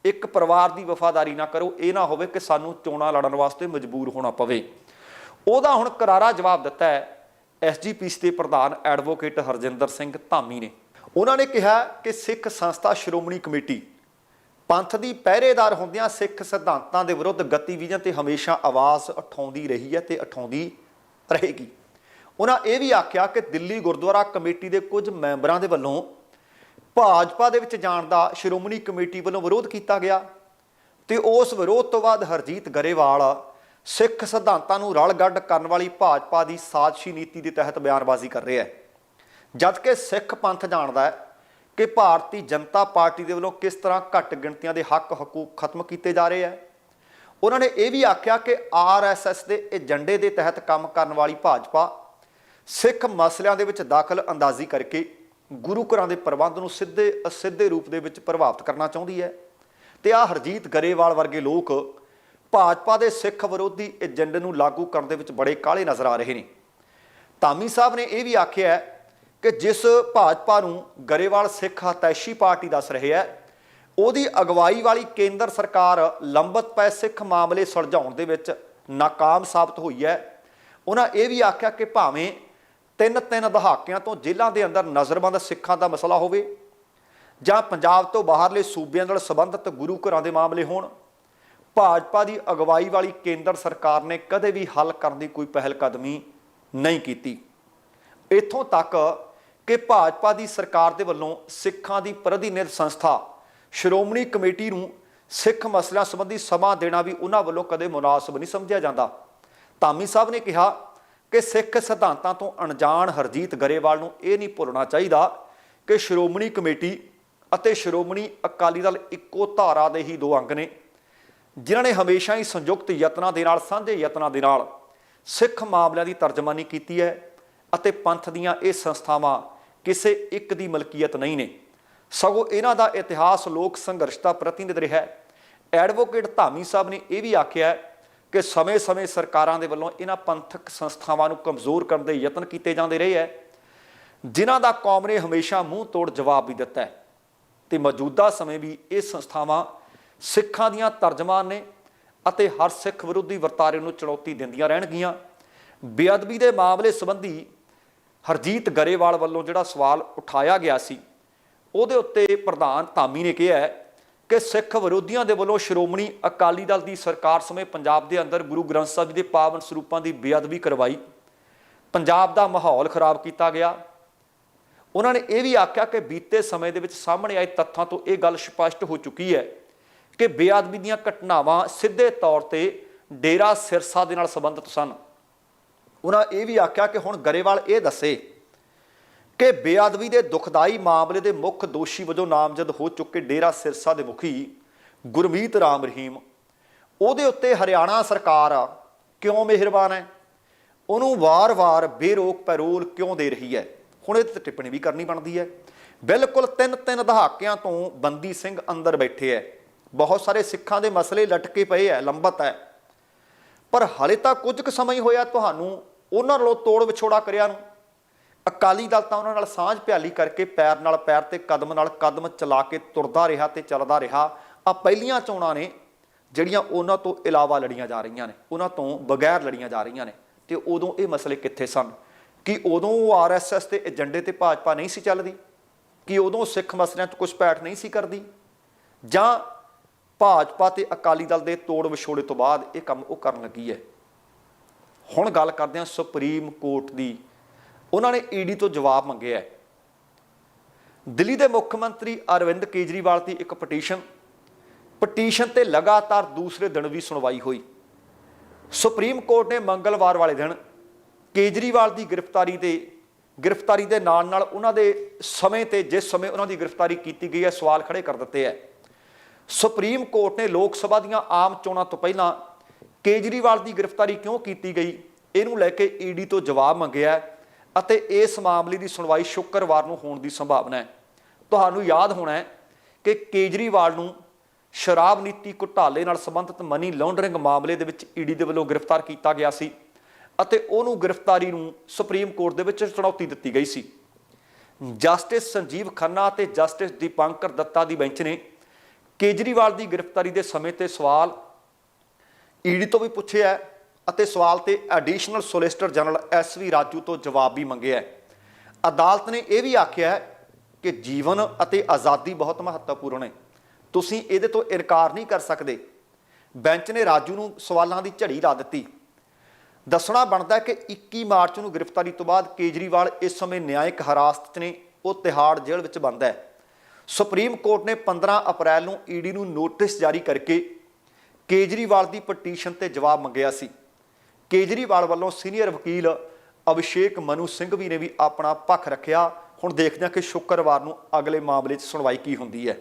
ਇੱਕ ਪਰਿਵਾਰ ਦੀ ਵਫਾਦਾਰੀ ਨਾ ਕਰੋ, ਇਹ ਨਾ ਹੋਵੇ ਕਿ ਸਾਨੂੰ ਚੋਣਾਂ ਲੜਨ ਵਾਸਤੇ ਮਜਬੂਰ ਹੋਣਾ ਪਵੇ। ਉਹਦਾ ਹੁਣ ਕਰਾਰਾ ਜਵਾਬ ਦਿੱਤਾ ਹੈ ਐਸਜੀਪੀਸੀ ਦੇ ਪ੍ਰਧਾਨ ਐਡਵੋਕੇਟ ਹਰਜਿੰਦਰ ਸਿੰਘ ਧਾਮੀ ਨੇ। ਉਹਨਾਂ ਨੇ ਕਿਹਾ ਕਿ ਸਿੱਖ ਸੰਸਥਾ ਸ਼੍ਰੋਮਣੀ ਕਮੇਟੀ ਪੰਥ ਦੀ ਪਹਿਰੇਦਾਰ ਹੁੰਦਿਆਂ ਸਿੱਖ ਸਿਧਾਂਤਾਂ ਦੇ ਵਿਰੁੱਧ ਗਤੀਵਿਧੀਆਂ ਤੇ ਹਮੇਸ਼ਾ ਆਵਾਜ਼ ਉਠਾਉਂਦੀ ਰਹੀ ਹੈ ਤੇ ਉਠਾਉਂਦੀ ਰਹੇਗੀ। ਉਹਨਾਂ ਇਹ ਵੀ ਆਖਿਆ ਕਿ ਦਿੱਲੀ ਗੁਰਦੁਆਰਾ ਕਮੇਟੀ ਦੇ ਕੁਝ ਮੈਂਬਰਾਂ ਦੇ ਵੱਲੋਂ ਭਾਜਪਾ ਦੇ ਵਿੱਚ ਜਾਣ ਦਾ ਸ਼੍ਰੋਮਣੀ ਕਮੇਟੀ ਵੱਲੋਂ ਵਿਰੋਧ ਕੀਤਾ ਗਿਆ ਤੇ ਉਸ ਵਿਰੋਧ ਤੋਂ ਬਾਅਦ ਹਰਜੀਤ ਗਰੇਵਾਲ ਸਿੱਖ ਸਿਧਾਂਤਾਂ ਨੂੰ ਰਲਗੱਡ ਕਰਨ ਵਾਲੀ ਭਾਜਪਾ ਦੀ ਸਾਜਸ਼ੀ ਨੀਤੀ ਦੇ ਤਹਿਤ ਬਿਆਨਬਾਜ਼ੀ ਕਰ ਰਿਹਾ ਹੈ। ਜਦ ਸਿੱਖ ਪੰਥ ਜਾਣਦਾ ਹੈ ਕਿ ਭਾਰਤੀ ਜਨਤਾ ਪਾਰਟੀ ਦੇ ਵੱਲੋਂ ਕਿਸ ਤਰ੍ਹਾਂ ਘੱਟ ਗਿਣਤੀਆਂ ਦੇ ਹੱਕ ਹਕੂਕ ਖਤਮ ਕੀਤੇ ਜਾ ਰਹੇ ਹੈ ਉਹਨਾਂ ਨੇ ਇਹ ਵੀ ਆਖਿਆ ਕਿ ਆਰਐਸਐਸ ਦੇ ਏਜੰਡੇ ਦੇ ਤਹਿਤ ਕੰਮ ਕਰਨ ਵਾਲੀ ਭਾਜਪਾ ਸਿੱਖ ਮਸਲਿਆਂ ਦੇ ਵਿੱਚ ਦਾਖਲ ਅੰਦਾਜ਼ੀ ਕਰਕੇ ਗੁਰੂ ਘਰਾਂ ਦੇ ਪ੍ਰਬੰਧ ਨੂੰ ਸਿੱਧੇ ਅਸਿੱਧੇ ਰੂਪ ਦੇ ਵਿੱਚ ਪ੍ਰਭਾਵਿਤ ਕਰਨਾ ਚਾਹੁੰਦੀ ਹੈ ਤੇ ਆ ਹਰਜੀਤ ਗਰੇਵਾਲ ਵਰਗੇ ਲੋਕ ਭਾਜਪਾ ਦੇ ਸਿੱਖ ਵਿਰੋਧੀ ਏਜੰਡੇ ਨੂੰ ਲਾਗੂ ਕਰਨ ਦੇ ਵਿੱਚ ਬੜੇ ਕਾਲੇ ਨਜ਼ਰ ਆ ਰਹੇ ਨੇ। ਧਾਮੀ ਸਾਹਿਬ ਨੇ ਇਹ ਵੀ ਆਖਿਆ ਹੈ ਕਿ ਜਿਸ ਭਾਜਪਾ ਨੂੰ ਗਰੇਵਾਲ, ਸਿੱਖ ਹਤੈਸ਼ੀ ਪਾਰਟੀ ਦੱਸ ਰਹੇ ਹੈ, ਉਹਦੀ ਅਗਵਾਈ ਵਾਲੀ ਕੇਂਦਰ ਸਰਕਾਰ ਲੰਬਤ ਪਏ ਸਿੱਖ ਮਾਮਲੇ ਸੁਲਝਾਉਣ ਦੇ ਵਿੱਚ ਨਾਕਾਮ ਸਾਬਤ ਹੋਈ ਹੈ। ਉਹਨਾਂ ਇਹ ਵੀ ਆਖਿਆ ਕਿ ਭਾਵੇਂ ਤਿੰਨ ਤਿੰਨ ਦਹਾਕਿਆਂ ਤੋਂ ਜੇਲ੍ਹਾਂ ਦੇ ਅੰਦਰ ਨਜ਼ਰਬੰਦ ਸਿੱਖਾਂ ਦਾ ਮਸਲਾ ਹੋਵੇ ਜਾਂ ਪੰਜਾਬ ਤੋਂ ਬਾਹਰਲੇ ਸੂਬਿਆਂ ਨਾਲ ਸੰਬੰਧਿਤ ਗੁਰੂ ਘਰਾਂ ਦੇ ਮਾਮਲੇ ਹੋਣ, ਭਾਜਪਾ ਦੀ ਅਗਵਾਈ ਵਾਲੀ ਕੇਂਦਰ ਸਰਕਾਰ ਨੇ ਕਦੇ ਵੀ ਹੱਲ ਕਰਨ ਦੀ ਕੋਈ ਪਹਿਲ ਕਦਮੀ ਨਹੀਂ ਕੀਤੀ। ਇੱਥੋਂ ਤੱਕ ਕਿ ਭਾਜਪਾ ਦੀ ਸਰਕਾਰ ਦੇ ਵੱਲੋਂ ਸਿੱਖਾਂ ਦੀ ਪ੍ਰਤੀਨਿਧ ਸੰਸਥਾ ਸ਼੍ਰੋਮਣੀ ਕਮੇਟੀ ਨੂੰ ਸਿੱਖ ਮਸਲਿਆਂ ਸੰਬੰਧੀ ਸਮਾਂ ਦੇਣਾ ਵੀ ਉਹਨਾਂ ਵੱਲੋਂ ਕਦੇ ਮੁਨਾਸਬ ਨਹੀਂ ਸਮਝਿਆ ਜਾਂਦਾ। ਧਾਮੀ ਸਾਹਿਬ ਨੇ ਕਿਹਾ ਕਿ ਸਿੱਖ ਸਿਧਾਂਤਾਂ ਤੋਂ ਅਣਜਾਣ ਹਰਜੀਤ ਗਰੇਵਾਲ ਨੂੰ ਇਹ ਨਹੀਂ ਭੁੱਲਣਾ ਚਾਹੀਦਾ ਕਿ ਸ਼੍ਰੋਮਣੀ ਕਮੇਟੀ ਅਤੇ ਸ਼੍ਰੋਮਣੀ ਅਕਾਲੀ ਦਲ ਇੱਕੋ ਧਾਰਾ ਦੇ ਹੀ ਦੋ ਅੰਗ ਨੇ, ਜਿਨ੍ਹਾਂ ਨੇ ਹਮੇਸ਼ਾ ਹੀ ਸੰਯੁਕਤ ਯਤਨਾਂ ਦੇ ਨਾਲ, ਸਾਂਝੇ ਯਤਨਾਂ ਦੇ ਨਾਲ ਸਿੱਖ ਮਾਮਲਿਆਂ ਦੀ ਤਰਜਮਾਨੀ ਕੀਤੀ ਹੈ ਅਤੇ ਪੰਥ ਦੀਆਂ ਇਹ ਸੰਸਥਾਵਾਂ ਕਿਸੇ ਇੱਕ ਦੀ ਮਲਕੀਅਤ ਨਹੀਂ ਨੇ। ਸਗੋਂ ਇਹਨਾਂ ਦਾ ਇਤਿਹਾਸ ਲੋਕ ਸੰਘਰਸ਼ ਦਾ ਪ੍ਰਤੀਨਿਧ ਰਿਹਾ ਹੈ। ਐਡਵੋਕੇਟ ਧਾਮੀ ਸਾਹਿਬ ਨੇ ਇਹ ਵੀ ਆਖਿਆ ਹੈ ਕਿ ਸਮੇਂ-ਸਮੇਂ ਸਰਕਾਰਾਂ ਦੇ ਵੱਲੋਂ ਇਹਨਾਂ ਪੰਥਕ ਸੰਸਥਾਵਾਂ ਨੂੰ ਕਮਜ਼ੋਰ ਕਰਨ ਦੇ ਯਤਨ ਕੀਤੇ ਜਾਂਦੇ ਰਹੇ ਹੈ। ਜਿਨ੍ਹਾਂ ਦਾ ਕੌਮ ਨੇ ਹਮੇਸ਼ਾ ਮੂੰਹ ਤੋੜ ਜਵਾਬ ਵੀ ਦਿੱਤਾ ਹੈ। ਤੇ ਮੌਜੂਦਾ ਸਮੇਂ ਵੀ ਇਹ ਸੰਸਥਾਵਾਂ ਸਿੱਖਾਂ ਦੀਆਂ ਤਰਜਮਾਨ ਨੇ ਅਤੇ ਹਰ ਸਿੱਖ ਵਿਰੋਧੀ ਵਰਤਾਰੇ ਨੂੰ ਚੁਣੌਤੀ ਦਿੰਦੀਆਂ ਰਹਿਣਗੀਆਂ। ਬੇਅਦਬੀ ਦੇ ਮਾਮਲੇ ਸੰਬੰਧੀ ਹਰਜੀਤ ਗਰੇਵਾਲ ਵੱਲੋਂ ਜਿਹੜਾ ਸਵਾਲ ਉਠਾਇਆ ਗਿਆ ਸੀ, ਉਹਦੇ ਉੱਤੇ ਪ੍ਰਧਾਨ ਧਾਮੀ ਨੇ ਕਿਹਾ ਹੈ ਕਿ ਸਿੱਖ ਵਿਰੋਧੀਆਂ ਦੇ ਵੱਲੋਂ ਸ਼੍ਰੋਮਣੀ ਅਕਾਲੀ ਦਲ ਦੀ ਸਰਕਾਰ ਸਮੇਂ ਪੰਜਾਬ ਦੇ ਅੰਦਰ ਗੁਰੂ ਗ੍ਰੰਥ ਸਾਹਿਬ ਜੀ ਦੇ ਪਾਵਨ ਸਰੂਪਾਂ ਦੀ ਬੇਅਦਬੀ ਕਰਵਾਈ। ਪੰਜਾਬ ਦਾ ਮਾਹੌਲ ਖਰਾਬ ਕੀਤਾ ਗਿਆ। ਉਹਨਾਂ ਨੇ ਇਹ ਵੀ ਆਖਿਆ ਕਿ ਬੀਤੇ ਸਮੇਂ ਦੇ ਵਿੱਚ ਸਾਹਮਣੇ ਆਏ ਤੱਥਾਂ ਤੋਂ ਇਹ ਗੱਲ ਸਪਸ਼ਟ ਹੋ ਚੁੱਕੀ ਹੈ ਕਿ ਬੇਅਦਬੀ ਦੀਆਂ ਘਟਨਾਵਾਂ ਸਿੱਧੇ ਤੌਰ ਤੇ ਡੇਰਾ ਸਿਰਸਾ ਦੇ ਨਾਲ ਸੰਬੰਧਿਤ ਸਨ। ਉਹਨਾਂ ਇਹ ਵੀ ਆਖਿਆ ਕਿ ਹੁਣ ਗਰੇਵਾਲ ਇਹ ਦੱਸੇ ਕਿ ਬੇਅਦਬੀ ਦੇ ਦੁਖਦਾਈ ਮਾਮਲੇ ਦੇ ਮੁੱਖ ਦੋਸ਼ੀ ਵਜੋਂ ਨਾਮਜ਼ਦ ਹੋ ਚੁੱਕੇ ਡੇਰਾ ਸਿਰਸਾ ਦੇ ਮੁਖੀ ਗੁਰਮੀਤ ਰਾਮ ਰਹੀਮ। ਉਹਦੇ ਉੱਤੇ ਹਰਿਆਣਾ ਸਰਕਾਰ ਕਿਉਂ ਮਿਹਰਬਾਨ ਹੈ? ਉਹਨੂੰ ਵਾਰ-ਵਾਰ ਬੇਰੋਕ ਪੈਰੋਲ ਕਿਉਂ ਦੇ ਰਹੀ ਹੈ? ਹੁਣ ਇਹ ਤੇ ਟਿੱਪਣੀ ਵੀ ਕਰਨੀ ਬਣਦੀ ਹੈ। ਬਿਲਕੁਲ ਤਿੰਨ ਤਿੰਨ ਦਹਾਕਿਆਂ ਤੋਂ ਬੰਦੀ ਸਿੰਘ ਅੰਦਰ ਬੈਠੇ ਹੈ। ਬਹੁਤ ਸਾਰੇ ਸਿੱਖਾਂ ਦੇ ਮਸਲੇ ਲਟਕੇ ਪਏ ਹੈ, ਲੰਬਤ ਹੈ। ਪਰ ਹਾਲੇ ਤਾਂ ਕੁਝ ਕੁ ਸਮਾਂ ਹੀ ਹੋਇਆ ਤੁਹਾਨੂੰ ਉਹਨਾਂ ਨਾਲੋਂ ਤੋੜ ਵਿਛੋੜਾ ਕਰਿਆ ਨੂੰ ਅਕਾਲੀ ਦਲ ਤਾਂ ਉਹਨਾਂ ਨਾਲ ਸਾਂਝ ਭਿਆਲੀ ਕਰਕੇ ਪੈਰ ਨਾਲ ਪੈਰ ਤੇ ਕਦਮ ਨਾਲ ਕਦਮ ਚਲਾ ਕੇ ਤੁਰਦਾ ਰਿਹਾ ਤੇ ਚੱਲਦਾ ਰਿਹਾ। ਆ ਪਹਿਲੀਆਂ ਚੋਣਾਂ ਨੇ ਜਿਹੜੀਆਂ ਉਹਨਾਂ ਤੋਂ ਇਲਾਵਾ ਲੜੀਆਂ ਜਾ ਰਹੀਆਂ ਨੇ, ਉਹਨਾਂ ਤੋਂ ਬਗੈਰ ਲੜੀਆਂ ਜਾ ਰਹੀਆਂ ਨੇ। ਤੇ ਉਦੋਂ ਇਹ ਮਸਲੇ ਕਿੱਥੇ ਸਨ? ਕਿ ਉਦੋਂ ਉਹ ਆਰਐਸਐਸ ਤੇ ਏਜੰਡੇ ਤੇ ਭਾਜਪਾ ਨਹੀਂ ਸੀ ਚੱਲਦੀ? ਕਿ ਉਦੋਂ ਸਿੱਖ ਮਸਲਿਆਂ 'ਚ ਕੁਛ ਨਹੀਂ ਸੀ ਕਰਦੀ? ਜਾਂ ਭਾਜਪਾ ਤੇ ਅਕਾਲੀ ਦਲ ਦੇ ਤੋੜ ਵਿਛੋੜੇ ਤੋਂ ਬਾਅਦ ਇਹ ਕੰਮ ਉਹ ਕਰਨ ਲੱਗੀ ਹੈ? ਹੁਣ ਗੱਲ ਕਰਦੇ ਹਾਂ ਸੁਪਰੀਮ ਕੋਰਟ ਦੀ। ਉਹਨਾਂ ਨੇ ਈਡੀ ਤੋਂ ਜਵਾਬ ਮੰਗਿਆ ਹੈ। ਦਿੱਲੀ ਦੇ ਮੁੱਖ ਮੰਤਰੀ ਅਰਵਿੰਦ ਕੇਜਰੀਵਾਲ ਦੀ ਇੱਕ ਪਟੀਸ਼ਨ। ਪਟੀਸ਼ਨ ਤੇ ਲਗਾਤਾਰ ਦੂਸਰੇ ਦਿਨ ਵੀ ਸੁਣਵਾਈ ਹੋਈ। ਸੁਪਰੀਮ ਕੋਰਟ ਨੇ ਮੰਗਲਵਾਰ ਵਾਲੇ ਦਿਨ ਕੇਜਰੀਵਾਲ ਦੀ ਗ੍ਰਿਫਤਾਰੀ 'ਤੇ ਗ੍ਰਿਫਤਾਰੀ ਦੇ ਨਾਲ ਨਾਲ ਉਹਨਾਂ ਦੇ ਸਮੇਂ ਤੇ ਜਿਸ ਸਮੇਂ ਉਹਨਾਂ ਦੀ ਗ੍ਰਿਫਤਾਰੀ ਕੀਤੀ ਗਈ ਹੈ, ਸਵਾਲ ਖੜੇ ਕਰ ਦਿੱਤੇ ਹੈ। ਸੁਪਰੀਮ ਕੋਰਟ ਨੇ ਲੋਕ ਸਭਾ ਦੀਆਂ ਆਮ ਚੋਣਾਂ ਤੋਂ ਪਹਿਲਾਂ ਕੇਜਰੀਵਾਲ ਦੀ ਗ੍ਰਿਫਤਾਰੀ ਕਿਉਂ ਕੀਤੀ ਗਈ? ਇਹਨੂੰ ਲੈ ਕੇ ਈਡੀ ਤੋਂ ਜਵਾਬ ਮੰਗਿਆ ਅਤੇ ਇਸ ਮਾਮਲੇ ਦੀ ਸੁਣਵਾਈ ਸ਼ੁੱਕਰਵਾਰ ਨੂੰ ਹੋਣ ਦੀ ਸੰਭਾਵਨਾ ਹੈ। ਤੁਹਾਨੂੰ ਯਾਦ ਹੋਣਾ ਹੈ ਕਿ ਕੇਜਰੀਵਾਲ ਨੂੰ ਸ਼ਰਾਬ ਨੀਤੀ ਘੁਟਾਲੇ ਨਾਲ ਸੰਬੰਧਿਤ ਮਨੀ ਲਾਂਡਰਿੰਗ ਮਾਮਲੇ ਦੇ ਵਿੱਚ ਈਡੀ ਦੇ ਵੱਲੋਂ ਗ੍ਰਿਫਤਾਰ ਕੀਤਾ ਗਿਆ ਸੀ ਅਤੇ ਉਹਨੂੰ ਗ੍ਰਿਫਤਾਰੀ ਨੂੰ ਸੁਪਰੀਮ ਕੋਰਟ ਦੇ ਵਿੱਚ ਚੁਣੌਤੀ ਦਿੱਤੀ ਗਈ ਸੀ। ਜਸਟਿਸ ਸੰਜੀਵ ਖੰਨਾ ਅਤੇ ਜਸਟਿਸ ਦੀਪੰਕਰ ਦੱਤਾ ਦੀ ਬੈਂਚ ਨੇ ਕੇਜਰੀਵਾਲ ਦੀ ਗ੍ਰਿਫਤਾਰੀ ਦੇ ਸਮੇਂ ਤੇ ਸਵਾਲ ਈਡੀ ਤੋਂ ਵੀ ਪੁੱਛਿਆ ਅਤੇ ਸਵਾਲ ਤੇ additional solicitor general S V Raju ਤੋਂ ਜਵਾਬ ਵੀ ਮੰਗਿਆ ਅਦਾਲਤ ਨੇ ਇਹ ਵੀ ਆਖਿਆ ਕਿ ਜੀਵਨ ਅਤੇ ਆਜ਼ਾਦੀ ਬਹੁਤ ਮਹੱਤਵਪੂਰਨ ਹੈ। ਤੁਸੀਂ ਇਹਦੇ ਤੋਂ ਇਨਕਾਰ ਨਹੀਂ ਕਰ ਸਕਦੇ। ਬੈਂਚ ਨੇ ਰਾਜੂ ਨੂੰ ਸਵਾਲਾਂ ਦੀ ਝੜੀ ਲਾ ਦਿੱਤੀ। ਦੱਸਣਾ ਬਣਦਾ ਕਿ 21 ਮਾਰਚ ਨੂੰ ਗ੍ਰਿਫਤਾਰੀ ਤੋਂ ਬਾਅਦ ਕੇਜਰੀਵਾਲ ਇਸ ਸਮੇਂ ਨਿਆਇਕ ਹਿਰਾਸਤ 'ਚ ਨੇ, ਉਹ ਤਿਹਾੜ ਜੇਲ੍ਹ ਵਿੱਚ ਬੰਦ ਹੈ। ਸੁਪਰੀਮ ਕੋਰਟ ਨੇ 15 ਅਪ੍ਰੈਲ ਨੂੰ ਈਡੀ ਨੂੰ ਨੋਟਿਸ ਜਾਰੀ ਕਰਕੇ ਕੇਜਰੀਵਾਲ ਦੀ ਪਟੀਸ਼ਨ ਤੇ ਜਵਾਬ ਮੰਗਿਆ ਸੀ। ਕੇਜਰੀਵਾਲ ਵੱਲੋਂ ਸੀਨੀਅਰ ਵਕੀਲ ਅਭਿਸ਼ੇਕ ਮਨੂ ਸਿੰਘ ਵੀ ਨੇ ਵੀ ਆਪਣਾ ਪੱਖ ਰੱਖਿਆ। ਹੁਣ ਦੇਖਦੇ ਹਾਂ ਕਿ ਸ਼ੁੱਕਰਵਾਰ ਨੂੰ ਅਗਲੇ ਮਾਮਲੇ 'ਚ ਸੁਣਵਾਈ ਕੀ ਹੁੰਦੀ ਹੈ।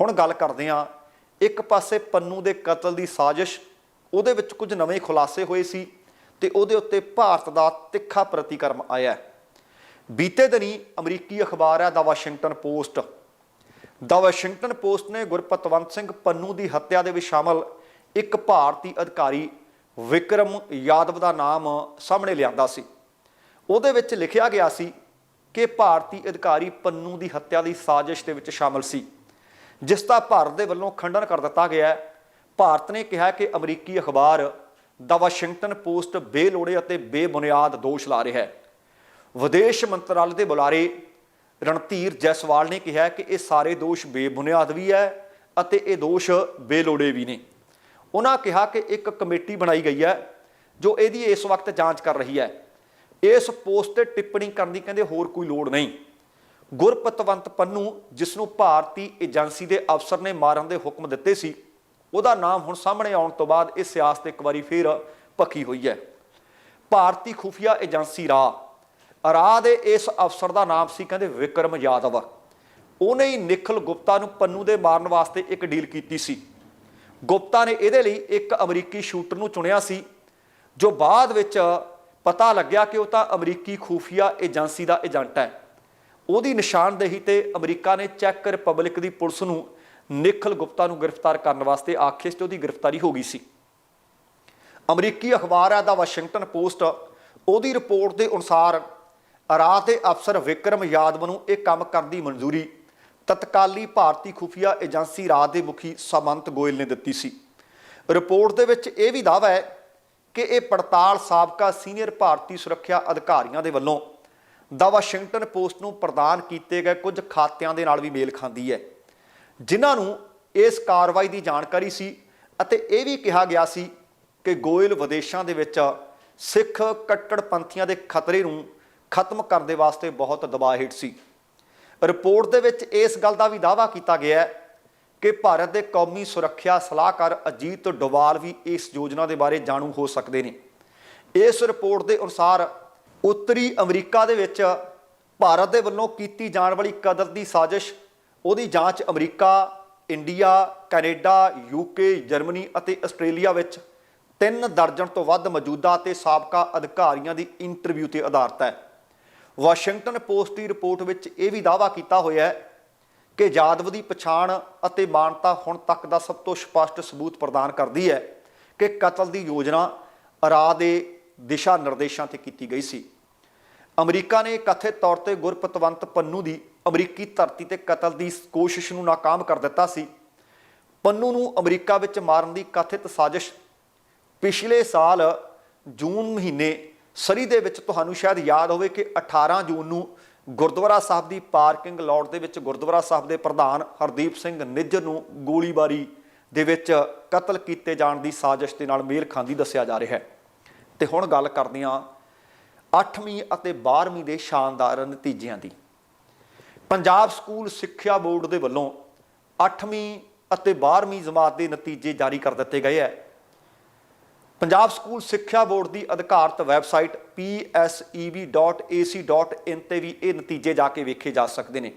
ਹੁਣ ਗੱਲ ਕਰਦੇ ਹਾਂ, ਇੱਕ ਪਾਸੇ ਪੰਨੂ ਦੇ ਕਤਲ ਦੀ ਸਾਜ਼ਿਸ਼, ਉਹਦੇ ਵਿੱਚ ਕੁਝ ਨਵੇਂ ਖੁਲਾਸੇ ਹੋਏ ਸੀ ਤੇ ਉਹਦੇ ਉੱਤੇ ਭਾਰਤ ਦਾ ਤਿੱਖਾ ਪ੍ਰਤੀਕਰਮ ਆਇਆ ਹੈ। ਬੀਤੇ ਦਿਨੀ ਅਮਰੀਕੀ ਅਖਬਾਰ ਹੈ, the Washington Post. The Washington Post ਨੇ ਗੁਰਪਤਵੰਤ ਸਿੰਘ ਪੰਨੂ ਦੀ ਹੱਤਿਆ ਦੇ ਵਿੱਚ ਸ਼ਾਮਲ ਇੱਕ ਭਾਰਤੀ ਅਧਿਕਾਰੀ ਵਿਕਰਮ ਯਾਦਵ ਦਾ ਨਾਮ ਸਾਹਮਣੇ ਲਿਆਂਦਾ ਸੀ। ਉਹਦੇ ਵਿੱਚ ਲਿਖਿਆ ਗਿਆ ਸੀ ਕਿ ਭਾਰਤੀ ਅਧਿਕਾਰੀ ਪੰਨੂ ਦੀ ਹੱਤਿਆ ਦੀ ਸਾਜ਼ਿਸ਼ ਦੇ ਵਿੱਚ ਸ਼ਾਮਲ ਸੀ, ਜਿਸ ਦਾ ਭਾਰਤ ਦੇ ਵੱਲੋਂ ਖੰਡਨ ਕਰ ਦਿੱਤਾ ਗਿਆ ਹੈ। ਭਾਰਤ ਨੇ ਕਿਹਾ ਕਿ ਅਮਰੀਕੀ ਅਖਬਾਰ ਦਾ ਵਾਸ਼ਿੰਗਟਨ ਪੋਸਟ ਬੇਲੋੜੇ ਅਤੇ ਬੇਬੁਨਿਆਦ ਦੋਸ਼ ਲਾ ਰਿਹਾ ਹੈ। ਵਿਦੇਸ਼ ਮੰਤਰਾਲੇ ਦੇ ਬੁਲਾਰੇ ਰਣਧੀਰ ਜੈਸਵਾਲ ਨੇ ਕਿਹਾ ਕਿ ਇਹ ਸਾਰੇ ਦੋਸ਼ ਬੇਬੁਨਿਆਦ ਵੀ ਹੈ ਅਤੇ ਇਹ ਦੋਸ਼ ਬੇਲੋੜੇ ਵੀ ਨੇ। ਉਹਨਾਂ ਕਿਹਾ ਕਿ ਇੱਕ ਕਮੇਟੀ ਬਣਾਈ ਗਈ ਹੈ ਜੋ ਇਹਦੀ ਇਸ ਵਕਤ ਜਾਂਚ ਕਰ ਰਹੀ ਹੈ। ਇਸ ਪੋਸਟ ਤੇ ਟਿੱਪਣੀ ਕਰਨ ਦੀ ਕਹਿੰਦੇ ਹੋਰ ਕੋਈ ਲੋੜ ਨਹੀਂ। ਗੁਰਪਤਵੰਤ ਪੰਨੂ ਜਿਸ ਨੂੰ ਭਾਰਤੀ ਏਜੰਸੀ ਦੇ ਅਫਸਰ ਨੇ ਮਾਰਨ ਦੇ ਹੁਕਮ ਦਿੱਤੇ ਸੀ, ਉਹਦਾ ਨਾਮ ਹੁਣ ਸਾਹਮਣੇ ਆਉਣ ਤੋਂ ਬਾਅਦ ਇਹ ਸਿਆਸਤ ਇੱਕ ਵਾਰੀ ਫੇਰ ਪੱਕੀ ਹੋਈ ਹੈ। ਭਾਰਤੀ ਖੁਫੀਆ ਏਜੰਸੀ ਰਾ ਰਾ ਦੇ ਇਸ ਅਫਸਰ ਦਾ ਨਾਮ ਸੀ ਕਹਿੰਦੇ ਵਿਕਰਮ ਯਾਦਵ। ਉਹਨੇ ਹੀ ਨਿਖਲ ਗੁਪਤਾ ਨੂੰ ਪੰਨੂ ਦੇ ਮਾਰਨ ਵਾਸਤੇ ਇੱਕ ਡੀਲ ਕੀਤੀ ਸੀ। ਗੁਪਤਾ ਨੇ ਇਹਦੇ ਲਈ ਇੱਕ ਅਮਰੀਕੀ ਸ਼ੂਟਰ ਨੂੰ ਚੁਣਿਆ ਸੀ, ਜੋ ਬਾਅਦ ਵਿੱਚ ਪਤਾ ਲੱਗਿਆ ਕਿ ਉਹ ਤਾਂ ਅਮਰੀਕੀ ਖੂਫੀਆ ਏਜੰਸੀ ਦਾ ਏਜੰਟ ਹੈ। ਉਹਦੀ ਨਿਸ਼ਾਨਦੇਹੀ ਤੇ ਅਮਰੀਕਾ ਨੇ ਚੈੱਕ ਰਿਪਬਲਿਕ ਦੀ ਪੁਲਿਸ ਨੂੰ ਨਿਖਲ ਗੁਪਤਾ ਨੂੰ ਗ੍ਰਿਫਤਾਰ ਕਰਨ ਵਾਸਤੇ ਆਖਿਆ ਸੀ ਤੇ ਉਹਦੀ ਗ੍ਰਿਫਤਾਰੀ ਹੋ ਗਈ ਸੀ। ਅਮਰੀਕੀ ਅਖਬਾਰ ਹੈ ਦਾ ਵਾਸ਼ਿੰਗਟਨ ਪੋਸਟ, ਉਹਦੀ ਰਿਪੋਰਟ ਦੇ ਅਨੁਸਾਰ ਰਾਤ ਦੇ ਅਫਸਰ ਵਿਕਰਮ ਯਾਦਵ ਨੂੰ ਇਹ ਕੰਮ ਕਰਨ ਦੀ ਮਨਜ਼ੂਰੀ ਤਤਕਾਲੀ ਭਾਰਤੀ ਖੁਫੀਆ ਏਜੰਸੀ ਰਾਜ ਦੇ ਮੁਖੀ ਸਮੰਤ ਗੋਇਲ ਨੇ ਦਿੱਤੀ ਸੀ। ਰਿਪੋਰਟ ਦੇ ਵਿੱਚ ਇਹ ਵੀ ਦਾਅਵਾ ਹੈ ਕਿ ਇਹ ਪੜਤਾਲ ਸਾਬਕਾ ਸੀਨੀਅਰ ਭਾਰਤੀ ਸੁਰੱਖਿਆ ਅਧਿਕਾਰੀਆਂ ਦੇ ਵੱਲੋਂ ਦਾ ਵਾਸ਼ਿੰਗਟਨ ਪੋਸਟ ਨੂੰ ਪ੍ਰਦਾਨ ਕੀਤੇ ਗਏ ਕੁਝ ਖਾਤਿਆਂ ਦੇ ਨਾਲ ਵੀ ਮੇਲ ਖਾਂਦੀ ਹੈ। ਜਿਨ੍ਹਾਂ ਨੂੰ ਇਸ ਕਾਰਵਾਈ ਦੀ ਜਾਣਕਾਰੀ ਸੀ ਅਤੇ ਇਹ ਵੀ ਕਿਹਾ ਗਿਆ ਸੀ ਕਿ ਗੋਇਲ ਵਿਦੇਸ਼ਾਂ ਦੇ ਵਿੱਚ ਸਿੱਖ ਕੱਟੜਪੰਥੀਆਂ ਦੇ ਖਤਰੇ ਨੂੰ ਖਤਮ ਕਰਨ ਦੇ ਵਾਸਤੇ ਬਹੁਤ ਦਬਾਅ ਹੇਠ ਸੀ। ਰਿਪੋਰਟ ਦੇ ਵਿੱਚ ਇਸ ਗੱਲ ਦਾ ਵੀ ਦਾਅਵਾ ਕੀਤਾ ਗਿਆ ਹੈ ਕਿ ਭਾਰਤ ਦੇ ਕੌਮੀ ਸੁਰੱਖਿਆ ਸਲਾਹਕਾਰ ਅਜੀਤ ਡੋਵਾਲ ਵੀ ਇਸ ਯੋਜਨਾ ਦੇ ਬਾਰੇ ਜਾਣੂ ਹੋ ਸਕਦੇ ਨੇ। ਇਸ ਰਿਪੋਰਟ ਦੇ ਅਨੁਸਾਰ ਉੱਤਰੀ ਅਮਰੀਕਾ ਦੇ ਵਿੱਚ ਭਾਰਤ ਦੇ ਵੱਲੋਂ ਕੀਤੀ ਜਾਣ ਵਾਲੀ ਕਦਰ ਦੀ ਸਾਜ਼ਿਸ਼, ਉਹਦੀ ਜਾਂਚ America, India, Canada, UK, Germany ਅਤੇ ਆਸਟ੍ਰੇਲੀਆ ਵਿੱਚ ਤਿੰਨ ਦਰਜਨ ਤੋਂ ਵੱਧ ਮੌਜੂਦਾ ਤੇ ਸਾਬਕਾ ਅਧਿਕਾਰੀਆਂ ਦੀ ਇੰਟਰਵਿਊ ਤੇ ਆਧਾਰਿਤ ਹੈ। ਵਾਸ਼ਿੰਗਟਨ ਪੋਸਟ ਦੀ ਰਿਪੋਰਟ ਵਿੱਚ ਇਹ ਵੀ ਦਾਅਵਾ ਕੀਤਾ ਹੋਇਆ ਹੈ ਕਿ ਜਾਦਵ ਦੀ ਪਛਾਣ ਅਤੇ ਮਾਨਤਾ ਹੁਣ ਤੱਕ ਦਾ ਸਭ ਤੋਂ ਸਪਸ਼ਟ ਸਬੂਤ ਪ੍ਰਦਾਨ ਕਰਦੀ ਹੈ ਕਿ ਕਤਲ ਦੀ ਯੋਜਨਾ ਰਾਹ ਦੇ ਦਿਸ਼ਾ ਨਿਰਦੇਸ਼ਾਂ ਤੇ ਕੀਤੀ ਗਈ ਸੀ। ਅਮਰੀਕਾ ਨੇ ਕਥਿਤ ਤੌਰ ਤੇ ਗੁਰਪਤਵੰਤ ਪੰਨੂ ਦੀ ਅਮਰੀਕੀ ਧਰਤੀ ਤੇ ਕਤਲ ਦੀ ਕੋਸ਼ਿਸ਼ ਨੂੰ ਨਾਕਾਮ ਕਰ ਦਿੱਤਾ ਸੀ। ਪੰਨੂ ਨੂੰ ਅਮਰੀਕਾ ਵਿੱਚ ਮਾਰਨ ਦੀ ਕਥਿਤ ਸਾਜ਼ਿਸ਼ ਪਿਛਲੇ ਸਾਲ ਜੂਨ ਮਹੀਨੇ ਸਰੀ ਦੇ ਵਿੱਚ ਤੁਹਾਨੂੰ ਸ਼ਾਇਦ ਯਾਦ ਹੋਵੇ ਕਿ 18 ਜੂਨ ਨੂੰ ਗੁਰਦੁਆਰਾ ਸਾਹਿਬ ਦੀ ਪਾਰਕਿੰਗ ਲਾਟ ਦੇ ਵਿੱਚ ਗੁਰਦੁਆਰਾ ਸਾਹਿਬ ਦੇ ਪ੍ਰਧਾਨ ਹਰਦੀਪ ਸਿੰਘ ਨਿੱਜਰ ਨੂੰ ਗੋਲੀਬਾਰੀ ਦੇ ਵਿੱਚ ਕਤਲ ਕੀਤੇ ਜਾਣ ਦੀ ਸਾਜ਼ਿਸ਼ ਦੇ ਨਾਲ ਮੇਲ ਖਾਂਦੀ ਦੱਸਿਆ ਜਾ ਰਿਹਾ ਹੈ। ਤੇ ਹੁਣ ਗੱਲ ਕਰਦੇ ਹਾਂ 8ਵੀਂ ਅਤੇ 12ਵੀਂ ਦੇ ਸ਼ਾਨਦਾਰ ਨਤੀਜਿਆਂ ਦੀ। ਪੰਜਾਬ ਸਕੂਲ ਸਿੱਖਿਆ ਬੋਰਡ ਦੇ ਵੱਲੋਂ 8ਵੀਂ ਅਤੇ 12ਵੀਂ ਜਮਾਤ ਦੇ ਨਤੀਜੇ ਜਾਰੀ ਕਰ ਦਿੱਤੇ ਗਏ ਹੈ। ਪੰਜਾਬ ਸਕੂਲ ਸਿੱਖਿਆ ਬੋਰਡ ਦੀ ਅਧਿਕਾਰਤ ਵੈਬਸਾਈਟ pseb.ac.in ਤੇ ਵੀ ਇਹ ਨਤੀਜੇ ਜਾ ਕੇ ਵੇਖੇ ਜਾ ਸਕਦੇ ਨੇ।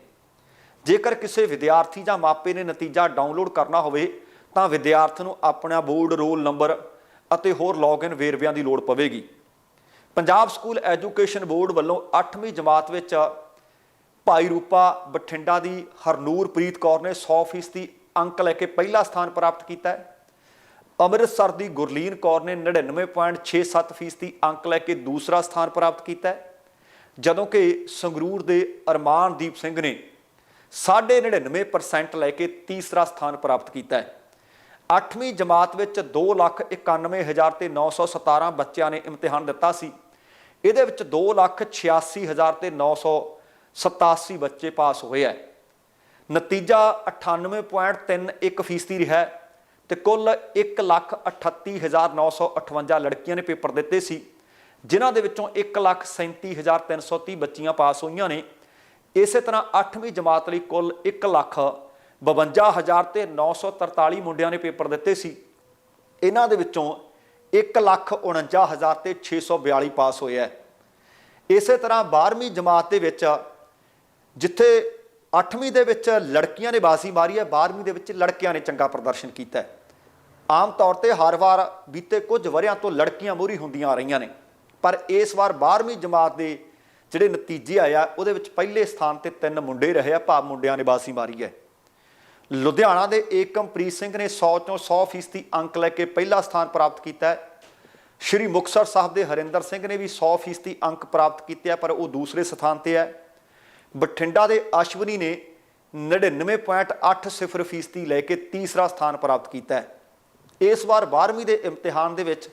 ਜੇਕਰ ਕਿਸੇ ਵਿਦਿਆਰਥੀ ਜਾਂ ਮਾਪੇ ਨੇ ਨਤੀਜਾ ਡਾਊਨਲੋਡ ਕਰਨਾ ਹੋਵੇ, ਤਾਂ ਵਿਦਿਆਰਥੀ ਨੂੰ ਆਪਣਾ ਬੋਰਡ, ਰੋਲ ਨੰਬਰ ਅਤੇ ਹੋਰ ਲੌਗਇਨ ਵੇਰਵਿਆਂ ਦੀ ਲੋੜ ਪਵੇਗੀ। ਪੰਜਾਬ ਸਕੂਲ ਐਜੂਕੇਸ਼ਨ ਬੋਰਡ ਵੱਲੋਂ 8ਵੀਂ ਜਮਾਤ ਵਿੱਚ ਭਾਈ ਰੂਪਾ ਬਠਿੰਡਾ ਦੀ ਹਰਨੂਰਪ੍ਰੀਤ ਕੌਰ ਨੇ 100% ਅੰਕ ਲੈ ਕੇ ਪਹਿਲਾ ਸਥਾਨ ਪ੍ਰਾਪਤ ਕੀਤਾ ਹੈ। ਅੰਮ੍ਰਿਤਸਰ ਦੀ ਗੁਰਲੀਨ ਕੌਰ ਨੇ 99.67% ਦੀ ਅੰਕ ਲੈ ਕੇ ਦੂਸਰਾ ਸਥਾਨ ਪ੍ਰਾਪਤ ਕੀਤਾ ਜਦੋਂ ਕਿ ਸੰਗਰੂਰ ਦੇ ਅਰਮਾਨਦੀਪ ਸਿੰਘ ਨੇ 99.5% ਲੈ ਕੇ ਤੀਸਰਾ ਸਥਾਨ ਪ੍ਰਾਪਤ ਕੀਤਾ ਹੈ। 8ਵੀਂ ਜਮਾਤ ਵਿੱਚ 2,91,000 ਤੇ 917 ਬੱਚਿਆਂ ਨੇ ਇਮਤਿਹਾਨ ਦਿੱਤਾ ਸੀ। ਇਹਦੇ ਵਿੱਚ 2,86,000 ਤੇ 987 ਬੱਚੇ ਪਾਸ ਹੋਏ ਹੈ। ਨਤੀਜਾ 98.31% ਰਿਹਾ ਹੈ। ਤੇ ਕੁੱਲ 138958 ਲੜਕੀਆਂ ਨੇ ਪੇਪਰ ਦਿੱਤੇ ਸੀ, ਜਿਨ੍ਹਾਂ ਦੇ ਵਿੱਚੋਂ 137330 ਬੱਚੀਆਂ ਪਾਸ ਹੋਈਆਂ ਨੇ। ਇਸੇ ਤਰ੍ਹਾਂ 8ਵੀਂ ਜਮਾਤ ਲਈ ਕੁੱਲ 152000 ਤੇ 943 ਮੁੰਡਿਆਂ ਨੇ ਪੇਪਰ ਦਿੱਤੇ ਸੀ। ਇਹਨਾਂ ਦੇ ਵਿੱਚੋਂ 149000 ਤੇ 642 ਪਾਸ ਹੋਇਆ ਹੈ। ਇਸੇ ਤਰ੍ਹਾਂ 12ਵੀਂ ਜਮਾਤ ਦੇ ਵਿੱਚ, ਜਿੱਥੇ 8ਵੀਂ ਦੇ ਵਿੱਚ ਲੜਕੀਆਂ ਨੇ ਬਾਜ਼ੀ ਮਾਰੀ ਹੈ 12ਵੀਂ ਦੇ ਵਿੱਚ ਲੜਕਿਆਂ ਨੇ ਚੰਗਾ ਪ੍ਰਦਰਸ਼ਨ ਕੀਤਾ ਹੈ। ਆਮ ਤੌਰ ਤੇ ਹਰ ਵਾਰ ਬੀਤੇ ਕੁਝ ਵਰਿਆਂ ਤੋਂ ਲੜਕੀਆਂ ਮੂਹਰੀ ਹੁੰਦੀਆਂ ਆ ਰਹੀਆਂ ਨੇ। ਪਰ ਇਸ ਵਾਰ 12ਵੀਂ ਜਮਾਤ ਦੇ ਜਿਹੜੇ ਨਤੀਜੇ ਆਇਆ ਉਹਦੇ ਵਿੱਚ ਪਹਿਲੇ ਸਥਾਨ ਤੇ ਤਿੰਨ ਮੁੰਡੇ ਰਹੇ ਆ, ਭਾਵ ਮੁੰਡਿਆਂ ਨੇ ਬਾਸੀ ਮਾਰੀ ਹੈ। ਲੁਧਿਆਣਾ ਦੇ ਏਕਮਪ੍ਰੀਤ ਸਿੰਘ ਨੇ 100 ਚੋਂ 100% ਅੰਕ ਲੈ ਕੇ ਪਹਿਲਾ ਸਥਾਨ ਪ੍ਰਾਪਤ ਕੀਤਾ ਹੈ। ਸ਼੍ਰੀ ਮੁਕਤਸਰ ਸਾਹਿਬ ਦੇ ਹਰਿੰਦਰ ਸਿੰਘ ਨੇ ਵੀ 100% ਅੰਕ ਪ੍ਰਾਪਤ ਕੀਤੇ ਆ, ਪਰ ਉਹ ਦੂਸਰੇ ਸਥਾਨ ਤੇ ਹੈ। ਬਠਿੰਡਾ ਦੇ ਅਸ਼ਵਨੀ ਨੇ 99.80% ਦੀ ਲੈ ਕੇ ਤੀਸਰਾ ਸਥਾਨ ਪ੍ਰਾਪਤ ਕੀਤਾ ਹੈ। ਇਸ ਵਾਰ 12ਵੀਂ ਦੇ ਇਮਤਿਹਾਨ ਦੇ ਵਿੱਚ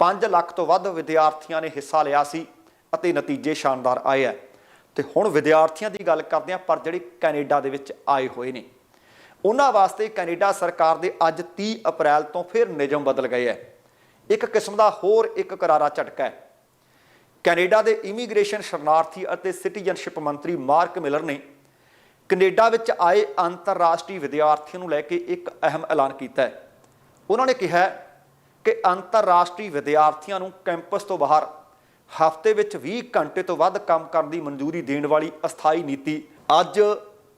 5 ਲੱਖ ਤੋਂ ਵੱਧ ਵਿਦਿਆਰਥੀਆਂ ਨੇ ਹਿੱਸਾ ਲਿਆ ਸੀ ਅਤੇ ਨਤੀਜੇ ਸ਼ਾਨਦਾਰ ਆਏ ਹੈ। ਤੇ ਹੁਣ ਵਿਦਿਆਰਥੀਆਂ ਦੀ ਗੱਲ ਕਰਦੇ ਹਾਂ, ਪਰ ਜਿਹੜੇ ਕੈਨੇਡਾ ਦੇ ਵਿੱਚ ਆਏ ਹੋਏ ਨੇ, ਉਹਨਾਂ ਵਾਸਤੇ ਕੈਨੇਡਾ ਸਰਕਾਰ ਦੇ ਅੱਜ 30 ਅਪ੍ਰੈਲ ਤੋਂ ਫਿਰ ਨਿਯਮ ਬਦਲ ਗਏ ਹੈ। ਇੱਕ ਕਿਸਮ ਦਾ ਹੋਰ ਇੱਕ ਕਰਾਰਾ ਝਟਕਾ ਹੈ। ਕੈਨੇਡਾ ਦੇ ਇਮੀਗ੍ਰੇਸ਼ਨ ਸ਼ਰਨਾਰਥੀ ਅਤੇ ਸਿਟੀਜ਼ਨਸ਼ਿਪ ਮੰਤਰੀ ਮਾਰਕ ਮਿਲਰ ਨੇ ਕੈਨੇਡਾ ਵਿੱਚ ਆਏ ਅੰਤਰਰਾਸ਼ਟਰੀ ਵਿਦਿਆਰਥੀਆਂ ਨੂੰ ਲੈ ਕੇ ਇੱਕ ਅਹਿਮ ਐਲਾਨ ਕੀਤਾ ਹੈ। ਉਹਨਾਂ ਨੇ ਕਿਹਾ ਕਿ ਅੰਤਰਰਾਸ਼ਟਰੀ ਵਿਦਿਆਰਥੀਆਂ ਨੂੰ ਕੈਂਪਸ ਤੋਂ ਬਾਹਰ ਹਫ਼ਤੇ ਵਿੱਚ 20 ਘੰਟੇ ਤੋਂ ਵੱਧ ਕੰਮ ਕਰਨ ਦੀ ਮਨਜ਼ੂਰੀ ਦੇਣ ਵਾਲੀ ਅਸਥਾਈ ਨੀਤੀ ਅੱਜ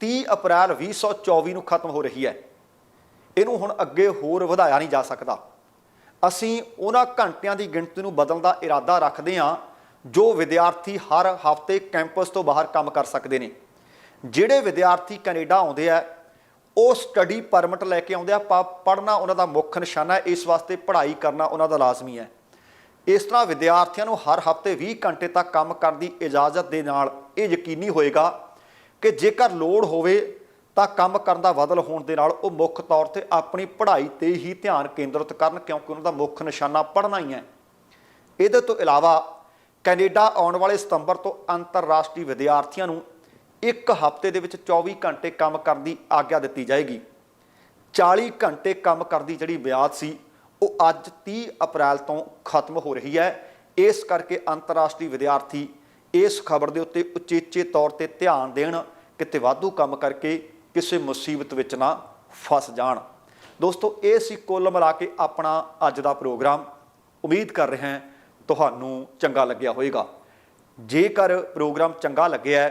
30 ਅਪ੍ਰੈਲ 2024 ਨੂੰ ਖਤਮ ਹੋ ਰਹੀ ਹੈ। ਇਹਨੂੰ ਹੁਣ ਅੱਗੇ ਹੋਰ ਵਧਾਇਆ ਨਹੀਂ ਜਾ ਸਕਦਾ। ਅਸੀਂ ਉਹਨਾਂ ਘੰਟਿਆਂ ਦੀ ਗਿਣਤੀ ਨੂੰ ਬਦਲਣ ਦਾ ਇਰਾਦਾ ਰੱਖਦੇ ਹਾਂ ਜੋ ਵਿਦਿਆਰਥੀ ਹਰ ਹਫ਼ਤੇ ਕੈਂਪਸ ਤੋਂ ਬਾਹਰ ਕੰਮ ਕਰ ਸਕਦੇ ਨੇ। ਜਿਹੜੇ ਵਿਦਿਆਰਥੀ ਕੈਨੇਡਾ ਆਉਂਦੇ ਆ ਉਹ ਸਟੱਡੀ ਪਰਮਿਟ ਲੈ ਕੇ ਆਉਂਦੇ ਆ ਪੜ੍ਹਨਾ ਉਹਨਾਂ ਦਾ ਮੁੱਖ ਨਿਸ਼ਾਨਾ ਇਸ ਵਾਸਤੇ ਪੜ੍ਹਾਈ ਕਰਨਾ ਉਹਨਾਂ ਦਾ ਲਾਜ਼ਮੀ ਹੈ। ਇਸ ਤਰ੍ਹਾਂ ਵਿਦਿਆਰਥੀਆਂ ਨੂੰ ਹਰ ਹਫ਼ਤੇ 20 ਘੰਟੇ ਤੱਕ ਕੰਮ ਕਰਨ ਦੀ ਇਜਾਜ਼ਤ ਦੇ ਨਾਲ ਇਹ ਯਕੀਨੀ ਹੋਏਗਾ ਕਿ ਜੇਕਰ ਲੋੜ ਹੋਵੇ ਤਾਂ ਕੰਮ ਕਰਨ ਦਾ ਬਦਲ ਹੋਣ ਦੇ ਨਾਲ ਉਹ ਮੁੱਖ ਤੌਰ ਤੇ ਆਪਣੀ ਪੜ੍ਹਾਈ ਤੇ ਹੀ ਧਿਆਨ ਕੇਂਦਰਿਤ ਕਰਨ, ਕਿਉਂਕਿ ਉਹਨਾਂ ਦਾ ਮੁੱਖ ਨਿਸ਼ਾਨਾ ਪੜ੍ਹਨਾ ਹੀ ਹੈ। ਇਹਦੇ ਤੋਂ ਇਲਾਵਾ ਕੈਨੇਡਾ ਆਉਣ ਵਾਲੇ ਸਤੰਬਰ ਤੋਂ ਅੰਤਰਰਾਸ਼ਟਰੀ ਵਿਦਿਆਰਥੀਆਂ ਨੂੰ ਇੱਕ ਹਫ਼ਤੇ ਦੇ ਵਿੱਚ 24 ਘੰਟੇ ਕੰਮ ਕਰਨ ਦੀ ਆਗਿਆ ਦਿੱਤੀ ਜਾਏਗੀ। 40 ਘੰਟੇ ਕੰਮ ਕਰਨ ਦੀ ਜਿਹੜੀ ਮਿਆਦ ਸੀ, ਉਹ ਅੱਜ 30 ਅਪ੍ਰੈਲ ਤੋਂ ਖਤਮ ਹੋ ਰਹੀ ਹੈ। ਇਸ ਕਰਕੇ ਅੰਤਰਰਾਸ਼ਟਰੀ ਵਿਦਿਆਰਥੀ ਇਸ ਖਬਰ ਦੇ ਉੱਤੇ ਉਚੇਚੇ ਤੌਰ ਤੇ ਧਿਆਨ ਦੇਣ, ਕਿਤੇ ਵਾਧੂ ਕੰਮ ਕਰਕੇ ਕਿਸੇ ਮੁਸੀਬਤ ਵਿੱਚ ਨਾ ਫਸ ਜਾਣ। ਦੋਸਤੋ, ਇਹ ਸੀ ਕੁੱਲ ਮਿਲਾ ਕੇ ਆਪਣਾ ਅੱਜ ਦਾ ਪ੍ਰੋਗਰਾਮ। ਉਮੀਦ ਕਰ ਰਹੇ ਹਾਂ ਤੁਹਾਨੂੰ ਚੰਗਾ ਲੱਗਿਆ ਹੋਵੇਗਾ। ਜੇਕਰ ਪ੍ਰੋਗਰਾਮ ਚੰਗਾ ਲੱਗਿਆ